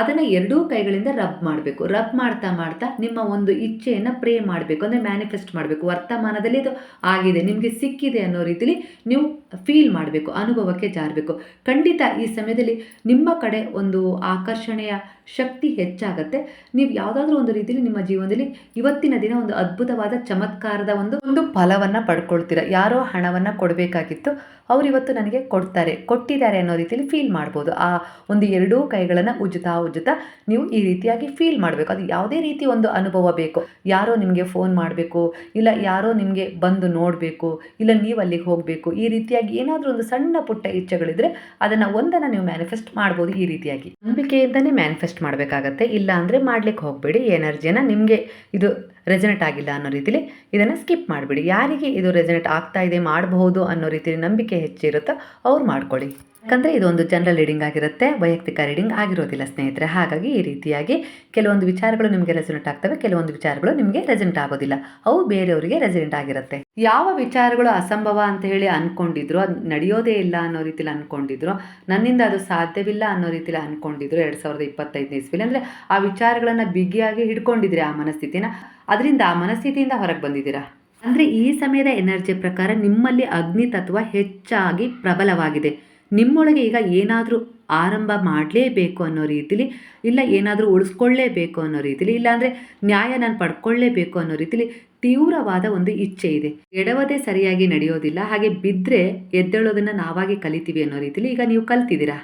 ಅದನ್ನು ಎರಡೂ ಕೈಗಳಿಂದ ರಬ್ ಮಾಡಬೇಕು. ರಬ್ ಮಾಡ್ತಾ ಮಾಡ್ತಾ ನಿಮ್ಮ ಒಂದು ಇಚ್ಛೆಯನ್ನು ಪ್ರೇ ಮಾಡಬೇಕು. ಅಂದರೆ ಮ್ಯಾನಿಫೆಸ್ಟ್ ಮಾಡಬೇಕು. ವರ್ತಮಾನದಲ್ಲಿ ಇದು ಆಗಿದೆ, ನಿಮಗೆ ಸಿಕ್ಕಿದೆ ಅನ್ನೋ ರೀತಿಲಿ ನೀವು ಫೀಲ್ ಮಾಡಬೇಕು, ಅನುಭವಕ್ಕೆ ಜಾರಬೇಕು. ಖಂಡಿತ ಈ ಸಮಯದಲ್ಲಿ ನಿಮ್ಮ ಕಡೆ ಒಂದು ಆಕರ್ಷಣೆಯ ಶಕ್ತಿ ಹೆಚ್ಚಾಗತ್ತೆ. ನೀವು ಯಾವುದಾದ್ರೂ ಒಂದು ರೀತಿಯಲ್ಲಿ ನಿಮ್ಮ ಜೀವನದಲ್ಲಿ ಇವತ್ತಿನ ದಿನ ಒಂದು ಅದ್ಭುತವಾದ ಚಮತ್ಕಾರದ ಒಂದು ಒಂದು ಫಲವನ್ನು ಪಡ್ಕೊಳ್ತೀರ. ಯಾರೋ ಹಣವನ್ನು ಕೊಡಬೇಕಾಗಿತ್ತು, ಅವ್ರು ಇವತ್ತು ನನಗೆ ಕೊಡ್ತಾರೆ. ಕೊಟ್ಟಿದ್ದಾರೆ ಅನ್ನೋ ರೀತಿಯಲ್ಲಿ ಫೀಲ್ ಮಾಡ್ಬೋದು. ಆ ಒಂದು ಎರಡೂ ಕೈಗಳನ್ನು ಉಜ್ಜುತ್ತಾ ಉಜ್ಜುತ್ತಾ ನೀವು ಈ ರೀತಿಯಾಗಿ ಫೀಲ್ ಮಾಡಬೇಕು. ಅದು ಯಾವುದೇ ರೀತಿ ಒಂದು ಅನುಭವ ಬೇಕು. ಯಾರೋ ನಿಮಗೆ ಫೋನ್ ಮಾಡಬೇಕು, ಇಲ್ಲ ಯಾರೋ ನಿಮಗೆ ಬಂದು ನೋಡಬೇಕು, ಇಲ್ಲ ನೀವು ಅಲ್ಲಿಗೆ ಹೋಗಬೇಕು, ಈ ರೀತಿಯಾಗಿ ಏನಾದರೂ ಒಂದು ಸಣ್ಣ ಪುಟ್ಟ ಇಚ್ಛೆಗಳಿದ್ರೆ ಅದನ್ನು ಒಂದನ್ನು ನೀವು ಮ್ಯಾನಿಫೆಸ್ಟ್ ಮಾಡ್ಬೋದು ಈ ರೀತಿಯಾಗಿ. ನಂಬಿಕೆಯಿಂದನೇ ಮ್ಯಾನಿಫೆಸ್ಟ್ ಮಾಡಬೇಕಾಗತ್ತೆ ಇಲ್ಲ ಅಂದರೆ ಮಾಡ್ಲಿಕ್ಕೆ ಹೋಗಬೇಡಿ. ಎನರ್ಜಿನ ನಿಮಗೆ ಇದು ರೆಸನೆಟ್ ಆಗಿಲ್ಲ ಅನ್ನೋ ರೀತಿಲಿ ಇದನ್ನು ಸ್ಕಿಪ್ ಮಾಡಿಬಿಡಿ. ಯಾರಿಗೆ ಇದು ರೆಸನೆಟ್ ಆಗ್ತಾ ಇದೆ, ಮಾಡಬಹುದು ಅನ್ನೋ ರೀತಿಲಿ ನಂಬಿಕೆ ಹೆಚ್ಚಿರುತ್ತೋ ಅವ್ರು ಮಾಡ್ಕೊಳ್ಳಿ. ಯಾಕಂದರೆ ಇದೊಂದು ಜನರಲ್ ರೀಡಿಂಗ್ ಆಗಿರುತ್ತೆ, ವೈಯಕ್ತಿಕ ರೀಡಿಂಗ್ ಆಗಿರೋದಿಲ್ಲ ಸ್ನೇಹಿತರೆ. ಹಾಗಾಗಿ ಈ ರೀತಿಯಾಗಿ ಕೆಲವೊಂದು ವಿಚಾರಗಳು ನಿಮಗೆ ರೆಸನೆಂಟ್ ಆಗ್ತವೆ, ಕೆಲವೊಂದು ವಿಚಾರಗಳು ನಿಮಗೆ ರೆಸೆಂಟ್ ಆಗೋದಿಲ್ಲ. ಅವು ಬೇರೆಯವರಿಗೆ ರೆಸಿಡೆಂಟ್ ಆಗಿರುತ್ತೆ. ಯಾವ ವಿಚಾರಗಳು ಅಸಂಭವ ಅಂತ ಹೇಳಿ ಅಂದ್ಕೊಂಡಿದ್ರು ಅದು ನಡೆಯೋದೇ ಇಲ್ಲ ಅನ್ನೋ ರೀತಿಲಿ ಅಂದ್ಕೊಂಡಿದ್ರು ನನ್ನಿಂದ ಅದು ಸಾಧ್ಯವಿಲ್ಲ ಅನ್ನೋ ರೀತಿಲಿ ಅಂದ್ಕೊಂಡಿದ್ರು ಎರಡು ಸಾವಿರದ ಇಪ್ಪತ್ತೈದನೇ ಇಸ್ವಿಲಿ, ಅಂದರೆ ಆ ವಿಚಾರಗಳನ್ನು ಬಿಗಿಯಾಗಿ ಹಿಡ್ಕೊಂಡಿದ್ರೆ ಆ ಮನಸ್ಥಿತಿನ ಅದರಿಂದ ಆ ಮನಸ್ಥಿತಿಯಿಂದ ಹೊರಗೆ ಬಂದಿದ್ದೀರಾ? ಅಂದರೆ ಈ ಸಮಯದ ಎನರ್ಜಿ ಪ್ರಕಾರ ನಿಮ್ಮಲ್ಲಿ ಅಗ್ನಿ ತತ್ವ ಹೆಚ್ಚಾಗಿ ಪ್ರಬಲವಾಗಿದೆ. ನಿಮ್ಮೊಳಗೆ ಈಗ ಏನಾದರೂ ಆರಂಭ ಮಾಡಲೇಬೇಕು ಅನ್ನೋ ರೀತಿಲಿ, ಇಲ್ಲ ಏನಾದರೂ ಉಳಿಸ್ಕೊಳ್ಳೇಬೇಕು ಅನ್ನೋ ರೀತಿಲಿ ಇಲ್ಲಾಂದರೆ ನ್ಯಾಯ ನಾನು ಪಡ್ಕೊಳ್ಳೇಬೇಕು ಅನ್ನೋ ರೀತಿಲಿ ತೀವ್ರವಾದ ಒಂದು ಇಚ್ಛೆ ಇದೆ. ಎಡವದೇ ಸರಿಯಾಗಿ ನಡೆಯೋದಿಲ್ಲ, ಹಾಗೆ ಬಿದ್ದರೆ ಎದ್ದೇಳೋದನ್ನು ನಾವಾಗಿ ಕಲಿತೀವಿ ಅನ್ನೋ ರೀತಿಲಿ ಈಗ ನೀವು ಕಲ್ತಿದ್ದೀರಾ?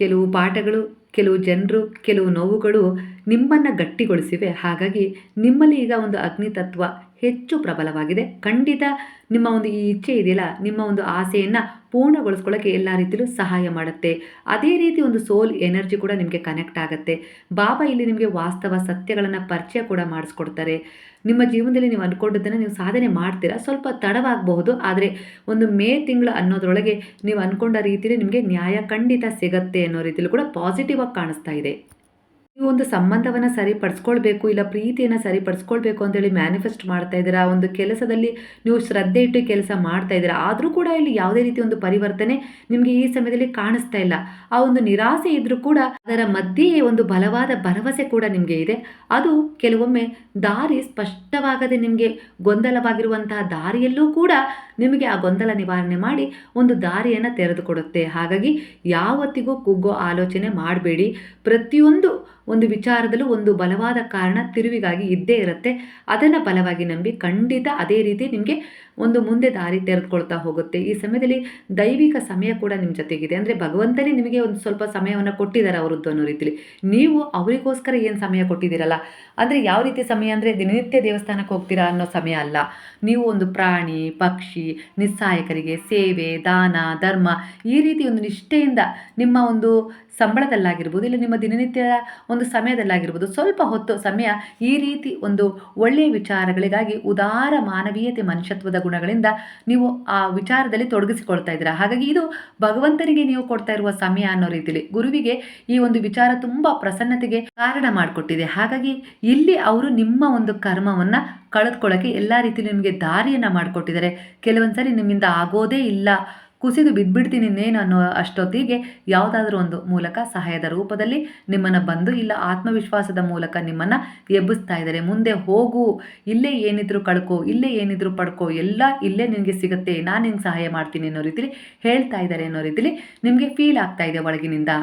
ಕೆಲವು ಪಾಠಗಳು, ಕೆಲವು ಜನರು, ಕೆಲವು ನೋವುಗಳು ನಿಮ್ಮನ್ನು ಗಟ್ಟಿಗೊಳಿಸಿವೆ. ಹಾಗಾಗಿ ನಿಮ್ಮಲ್ಲಿ ಈಗ ಒಂದು ಅಗ್ನಿ ತತ್ವ ಹೆಚ್ಚು ಪ್ರಬಲವಾಗಿದೆ. ಖಂಡಿತ ನಿಮ್ಮ ಒಂದು ಈ ಇಚ್ಛೆ ಇದೆಯಲ್ಲ, ನಿಮ್ಮ ಒಂದು ಆಸೆಯನ್ನು ಪೂರ್ಣಗೊಳಿಸ್ಕೊಳ್ಳೋಕ್ಕೆ ಎಲ್ಲ ರೀತಿಯಲ್ಲೂ ಸಹಾಯ ಮಾಡುತ್ತೆ. ಅದೇ ರೀತಿ ಒಂದು ಸೋಲ್ ಎನರ್ಜಿ ಕೂಡ ನಿಮಗೆ ಕನೆಕ್ಟ್ ಆಗುತ್ತೆ. ಬಾಬಾ ಇಲ್ಲಿ ನಿಮಗೆ ವಾಸ್ತವ ಸತ್ಯಗಳನ್ನು ಪರಿಚಯ ಕೂಡ ಮಾಡಿಸ್ಕೊಡ್ತಾರೆ. ನಿಮ್ಮ ಜೀವನದಲ್ಲಿ ನೀವು ಅಂದ್ಕೊಂಡಿದ್ದನ್ನು ನೀವು ಸಾಧನೆ ಮಾಡ್ತೀರಾ? ಸ್ವಲ್ಪ ತಡವಾಗಬಹುದು, ಆದರೆ ಒಂದು ಮೇ ತಿಂಗಳು ಅನ್ನೋದರೊಳಗೆ ನೀವು ಅಂದ್ಕೊಂಡ ರೀತಿಯಲ್ಲಿ ನಿಮಗೆ ನ್ಯಾಯ ಖಂಡಿತ ಸಿಗತ್ತೆ ಅನ್ನೋ ರೀತಿಯಲ್ಲೂ ಕೂಡ ಪಾಸಿಟಿವ್ ಆಗಿ ಕಾಣಿಸ್ತಾ ಇದೆ. ನೀವು ಒಂದು ಸಂಬಂಧವನ್ನು ಸರಿಪಡಿಸ್ಕೊಳ್ಬೇಕು ಇಲ್ಲ ಪ್ರೀತಿಯನ್ನು ಸರಿಪಡಿಸ್ಕೊಳ್ಬೇಕು ಅಂತೇಳಿ ಮ್ಯಾನಿಫೆಸ್ಟ್ ಮಾಡ್ತಾ ಇದ್ದೀರಾ? ಒಂದು ಕೆಲಸದಲ್ಲಿ ನೀವು ಶ್ರದ್ಧೆ ಇಟ್ಟು ಕೆಲಸ ಮಾಡ್ತಾ ಇದ್ದೀರಾ? ಆದರೂ ಕೂಡ ಇಲ್ಲಿ ಯಾವುದೇ ರೀತಿ ಒಂದು ಪರಿವರ್ತನೆ ನಿಮಗೆ ಈ ಸಮಯದಲ್ಲಿ ಕಾಣಿಸ್ತಾ ಇಲ್ಲ. ಆ ಒಂದು ನಿರಾಸೆ ಇದ್ದರೂ ಕೂಡ ಅದರ ಮಧ್ಯೆಯೇ ಒಂದು ಬಲವಾದ ಭರವಸೆ ಕೂಡ ನಿಮಗೆ ಇದೆ. ಅದು ಕೆಲವೊಮ್ಮೆ ದಾರಿ ಸ್ಪಷ್ಟವಾಗದೆ ನಿಮಗೆ ಗೊಂದಲವಾಗಿರುವಂತಹ ದಾರಿಯಲ್ಲೂ ಕೂಡ ನಿಮಗೆ ಆ ಗೊಂದಲ ನಿವಾರಣೆ ಮಾಡಿ ಒಂದು ದಾರಿಯನ್ನು ತೆರೆದುಕೊಡುತ್ತೆ. ಹಾಗಾಗಿ ಯಾವತ್ತಿಗೂ ಕುಗ್ಗೋ ಆಲೋಚನೆ ಮಾಡಬೇಡಿ. ಪ್ರತಿಯೊಂದು ಒಂದು ವಿಚಾರದಲ್ಲೂ ಒಂದು ಬಲವಾದ ಕಾರಣ ತಿರುವಿಗಾಗಿ ಇದ್ದೇ ಇರುತ್ತೆ. ಅದನ್ನು ಬಲವಾಗಿ ನಂಬಿ ಖಂಡಿತ ಅದೇ ರೀತಿ ನಿಮಗೆ ಒಂದು ಮುಂದೆ ದಾರಿ ತೆರೆದುಕೊಳ್ತಾ ಹೋಗುತ್ತೆ. ಈ ಸಮಯದಲ್ಲಿ ದೈವಿಕ ಸಮಯ ಕೂಡ ನಿಮ್ಮ ಜೊತೆಗಿದೆ. ಅಂದರೆ ಭಗವಂತನೇ ನಿಮಗೆ ಒಂದು ಸ್ವಲ್ಪ ಸಮಯವನ್ನು ಕೊಟ್ಟಿದ್ದಾರೆ ಅವರದ್ದು ಅನ್ನೋ ರೀತಿಲಿ. ನೀವು ಅವರಿಗೋಸ್ಕರ ಏನು ಸಮಯ ಕೊಟ್ಟಿದ್ದೀರಲ್ಲ? ಅಂದರೆ ಯಾವ ರೀತಿ ಸಮಯ? ಅಂದರೆ ದಿನನಿತ್ಯ ದೇವಸ್ಥಾನಕ್ಕೆ ಹೋಗ್ತೀರಾ ಅನ್ನೋ ಸಮಯ ಅಲ್ಲ. ನೀವು ಒಂದು ಪ್ರಾಣಿ, ಪಕ್ಷಿ ನಿಸ್ಸಹಾಯಕರಿಗೆ ಸೇವೆ, ದಾನ, ಧರ್ಮ ಈ ರೀತಿ ಒಂದು ನಿಷ್ಠೆಯಿಂದ ನಿಮ್ಮ ಒಂದು ಸಂಬಳದಲ್ಲಾಗಿರ್ಬೋದು, ಇಲ್ಲ ನಿಮ್ಮ ದಿನನಿತ್ಯದ ಒಂದು ಸಮಯದಲ್ಲಾಗಿರ್ಬೋದು, ಸ್ವಲ್ಪ ಹೊತ್ತು ಸಮಯ ಈ ರೀತಿ ಒಂದು ಒಳ್ಳೆಯ ವಿಚಾರಗಳಿಗಾಗಿ ಉದಾರ ಮಾನವೀಯತೆ ಮನುಷ್ಯತ್ವದ ಗುಣಗಳಿಂದ ನೀವು ಆ ವಿಚಾರದಲ್ಲಿ ತೊಡಗಿಸಿಕೊಳ್ತಾ ಇದ್ದೀರಾ? ಹಾಗಾಗಿ ಇದು ಭಗವಂತನಿಗೆ ನೀವು ಕೊಡ್ತಾ ಇರುವ ಸಮಯ ಅನ್ನೋ ರೀತಿಯಲ್ಲಿ ಗುರುವಿಗೆ ಈ ಒಂದು ವಿಚಾರ ತುಂಬ ಪ್ರಸನ್ನತೆಗೆ ಕಾರಣ ಮಾಡಿಕೊಟ್ಟಿದೆ. ಹಾಗಾಗಿ ಇಲ್ಲಿ ಅವರು ನಿಮ್ಮ ಒಂದು ಕರ್ಮವನ್ನು ಕಳೆದುಕೊಳ್ಳೋಕ್ಕೆ ಎಲ್ಲ ರೀತಿಯಲ್ಲಿ ನಿಮಗೆ ದಾರಿಯನ್ನು ಮಾಡಿಕೊಟ್ಟಿದ್ದಾರೆ. ಕೆಲವೊಂದು ಸರಿ ನಿಮ್ಮಿಂದ ಆಗೋದೇ ಇಲ್ಲ. ಕುಸಿದು ಬಿದ್ದುಬಿಡ್ತೀನಿ ಇನ್ನೇನು ಅನ್ನೋ ಅಷ್ಟೊತ್ತಿಗೆ ಯಾವುದಾದ್ರೂ ಒಂದು ಮೂಲಕ ಸಹಾಯದ ರೂಪದಲ್ಲಿ ನಿಮ್ಮನ್ನು ಬಂದು ಇಲ್ಲ ಆತ್ಮವಿಶ್ವಾಸದ ಮೂಲಕ ನಿಮ್ಮನ್ನು ಎಬ್ಬಿಸ್ತಾ ಇದ್ದಾರೆ. ಮುಂದೆ ಹೋಗು, ಇಲ್ಲೇ ಏನಿದ್ರು ಕಳ್ಕೊ, ಇಲ್ಲೇ ಏನಿದ್ರು ಪಡ್ಕೊ, ಎಲ್ಲ ಇಲ್ಲೇ ನಿನಗೆ ಸಿಗುತ್ತೆ, ನಾನು ನಿಂಗೆ ಸಹಾಯ ಮಾಡ್ತೀನಿ ಅನ್ನೋ ರೀತಿಲಿ ಹೇಳ್ತಾ ಇದ್ದಾರೆ ಅನ್ನೋ ರೀತಿಲಿ ನಿಮಗೆ ಫೀಲ್ ಆಗ್ತಾ ಇದೆ ಒಳಗಿನಿಂದ.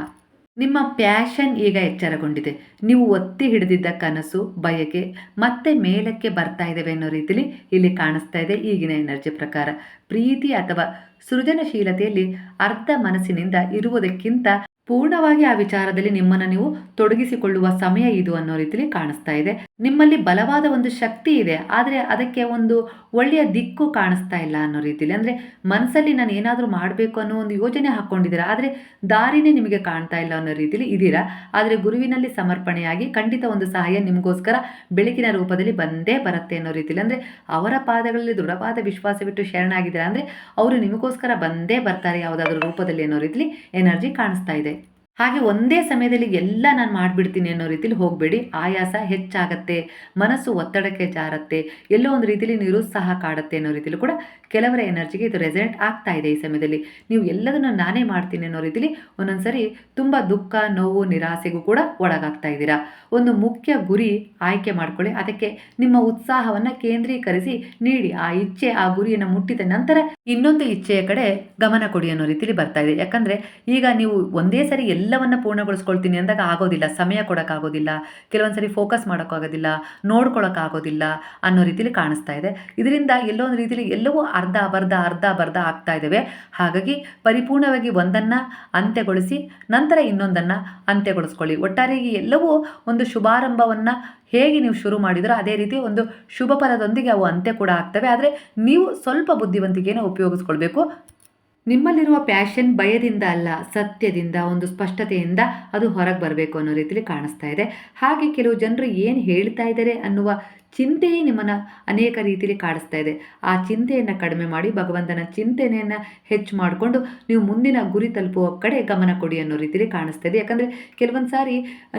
ನಿಮ್ಮ ಪ್ಯಾಷನ್ ಈಗ ಎಚ್ಚರಗೊಂಡಿದೆ. ನೀವು ಒತ್ತಿ ಹಿಡಿದಿದ್ದ ಕನಸು, ಬಯಕೆ ಮತ್ತೆ ಮೇಲಕ್ಕೆ ಬರ್ತಾ ಇದ್ದೇವೆ ಅನ್ನೋ ರೀತಿಲಿ ಇಲ್ಲಿ ಕಾಣಿಸ್ತಾ ಇದೆ ಈಗಿನ ಎನರ್ಜಿ ಪ್ರಕಾರ. ಪ್ರೀತಿ ಅಥವಾ ಸೃಜನಶೀಲತೆಯಲ್ಲಿ ಅರ್ಧ ಮನಸ್ಸಿನಿಂದ ಇರುವುದಕ್ಕಿಂತ ಪೂರ್ಣವಾಗಿ ಆ ವಿಚಾರದಲ್ಲಿ ನಿಮ್ಮನ್ನು ನೀವು ತೊಡಗಿಸಿಕೊಳ್ಳುವ ಸಮಯ ಇದು ಅನ್ನೋ ರೀತಿಲಿ ಕಾಣಿಸ್ತಾ ಇದೆ. ನಿಮ್ಮಲ್ಲಿ ಬಲವಾದ ಒಂದು ಶಕ್ತಿ ಇದೆ, ಆದರೆ ಅದಕ್ಕೆ ಒಂದು ಒಳ್ಳೆಯ ದಿಕ್ಕು ಕಾಣಿಸ್ತಾ ಇಲ್ಲ ಅನ್ನೋ ರೀತಿಲಿ. ಅಂದರೆ ಮನಸ್ಸಲ್ಲಿ ನಾನು ಏನಾದರೂ ಮಾಡಬೇಕು ಅನ್ನೋ ಒಂದು ಯೋಜನೆ ಹಾಕ್ಕೊಂಡಿದ್ದೀರಾ, ಆದರೆ ದಾರಿನೇ ನಿಮಗೆ ಕಾಣ್ತಾ ಇಲ್ಲ ಅನ್ನೋ ರೀತಿಲಿ ಇದ್ದೀರಾ ಆದರೆ ಗುರುವಿನಲ್ಲಿ ಸಮರ್ಪಣೆಯಾಗಿ ಖಂಡಿತ ಒಂದು ಸಹಾಯ ನಿಮಗೋಸ್ಕರ ಬೆಳಕಿನ ರೂಪದಲ್ಲಿ ಬಂದೇ ಬರುತ್ತೆ ಅನ್ನೋ ರೀತಿಲಿ. ಅಂದರೆ ಅವರ ಪಾದಗಳಲ್ಲಿ ದೃಢವಾದ ವಿಶ್ವಾಸವಿಟ್ಟು ಶರಣಾಗಿದ್ದೀರಾ, ಅಂದರೆ ಅವರು ನಿಮಗೋಸ್ಕರ ಬಂದೇ ಬರ್ತಾರೆ ಯಾವುದಾದ್ರೂ ರೂಪದಲ್ಲಿ ಅನ್ನೋ ರೀತಿಲಿ ಎನರ್ಜಿ ಕಾಣಿಸ್ತಾ ಇದೆ. ಹಾಗೆ ಒಂದೇ ಸಮಯದಲ್ಲಿ ಎಲ್ಲ ನಾನು ಮಾಡಿಬಿಡ್ತೀನಿ ಅನ್ನೋ ರೀತಿಲಿ ಹೋಗಬೇಡಿ. ಆಯಾಸ ಹೆಚ್ಚಾಗತ್ತೆ, ಮನಸ್ಸು ಒತ್ತಡಕ್ಕೆ ಜಾರತ್ತೆ, ಎಲ್ಲೋ ಒಂದು ರೀತಿಲಿ ನಿರುತ್ಸಾಹ ಕಾಡುತ್ತೆ ಅನ್ನೋ ರೀತಿಲಿ ಕೂಡ ಕೆಲವರ ಎನರ್ಜಿಗೆ ಇದು ರೆಸಲ್ಟ್ ಆಗ್ತಾ ಇದೆ ಈ ಸಮಯದಲ್ಲಿ. ನೀವು ಎಲ್ಲದನ್ನು ನಾನೇ ಮಾಡ್ತೀನಿ ಅನ್ನೋ ರೀತಿಲಿ ಒಂದೊಂದ್ಸರಿ ತುಂಬ ದುಃಖ, ನೋವು, ನಿರಾಸೆಗೂ ಕೂಡ ಒಳಗಾಗ್ತಾ ಇದ್ದೀರಾ. ಒಂದು ಮುಖ್ಯ ಗುರಿ ಆಯ್ಕೆ ಮಾಡ್ಕೊಳ್ಳಿ. ಅದಕ್ಕೆ ನಿಮ್ಮ ಉತ್ಸಾಹವನ್ನು ಕೇಂದ್ರೀಕರಿಸಿ ನೀಡಿ. ಆ ಇಚ್ಛೆ, ಆ ಗುರಿಯನ್ನು ಮುಟ್ಟಿದ ನಂತರ ಇನ್ನೊಂದು ಇಚ್ಛೆಯ ಕಡೆ ಗಮನ ಕೊಡಿ ಅನ್ನೋ ರೀತಿಲಿ ಬರ್ತಾ ಇದೆ. ಯಾಕಂದರೆ ಈಗ ನೀವು ಒಂದೇ ಸರಿ ಎಲ್ಲವನ್ನ ಪೂರ್ಣಗೊಳಿಸ್ಕೊಳ್ತೀನಿ ಅಂದಾಗ ಆಗೋದಿಲ್ಲ, ಸಮಯ ಕೊಡೋಕ್ಕಾಗೋದಿಲ್ಲ ಕೆಲವೊಂದು ಸರಿ ಫೋಕಸ್ ಮಾಡೋಕ್ಕಾಗೋದಿಲ್ಲ, ನೋಡ್ಕೊಳಕ್ಕಾಗೋದಿಲ್ಲ ಅನ್ನೋ ರೀತಿಲಿ ಕಾಣಿಸ್ತಾ ಇದೆ. ಇದರಿಂದ ಎಲ್ಲೋ ಒಂದು ರೀತಿಲಿ ಎಲ್ಲವೂ ಅರ್ಧ ಬರ್ಧ ಅರ್ಧ ಬರ್ಧ ಆಗ್ತಾ ಇದ್ದಾವೆ. ಹಾಗಾಗಿ ಪರಿಪೂರ್ಣವಾಗಿ ಒಂದನ್ನು ಅಂತ್ಯಗೊಳಿಸಿ ನಂತರ ಇನ್ನೊಂದನ್ನು ಅಂತ್ಯಗೊಳಿಸ್ಕೊಳ್ಳಿ. ಒಟ್ಟಾರೆಯಾಗಿ ಎಲ್ಲವೂ ಒಂದು ಶುಭಾರಂಭವನ್ನು ಹೇಗೆ ನೀವು ಶುರು ಮಾಡಿದರೋ ಅದೇ ರೀತಿ ಒಂದು ಶುಭ ಫಲದೊಂದಿಗೆ ಅವು ಅಂತ್ಯ ಕೂಡ ಆಗ್ತವೆ. ಆದರೆ ನೀವು ಸ್ವಲ್ಪ ಬುದ್ಧಿವಂತಿಕೆಯನ್ನು ಉಪಯೋಗಿಸ್ಕೊಳ್ಬೇಕು. ನಿಮ್ಮಲ್ಲಿರುವ ಪ್ಯಾಷನ್ ಭಯದಿಂದ ಅಲ್ಲ, ಸತ್ಯದಿಂದ, ಒಂದು ಸ್ಪಷ್ಟತೆಯಿಂದ ಅದು ಹೊರಗೆ ಬರಬೇಕು ಅನ್ನೋ ರೀತಿಲಿ ಕಾಣಿಸ್ತಾ ಇದೆ. ಹಾಗೆ ಕೆಲವು ಜನರು ಏನು ಹೇಳ್ತಾ ಇದ್ದಾರೆ ಅನ್ನುವ ಚಿಂತೆಯೇ ನಿಮ್ಮನ್ನು ಅನೇಕ ರೀತಿಯಲ್ಲಿ ಕಾಡಿಸ್ತಾ ಇದೆ. ಆ ಚಿಂತೆಯನ್ನು ಕಡಿಮೆ ಮಾಡಿ, ಭಗವಂತನ ಚಿಂತನೆಯನ್ನು ಹೆಚ್ಚು ಮಾಡಿಕೊಂಡು ನೀವು ಮುಂದಿನ ಗುರಿ ತಲುಪುವ ಕಡೆ ಗಮನ ಕೊಡಿ ಅನ್ನೋ ರೀತಿಯಲ್ಲಿ ಕಾಣಿಸ್ತಾ ಇದೆ. ಯಾಕಂದರೆ ಕೆಲವೊಂದು ಸಾರಿ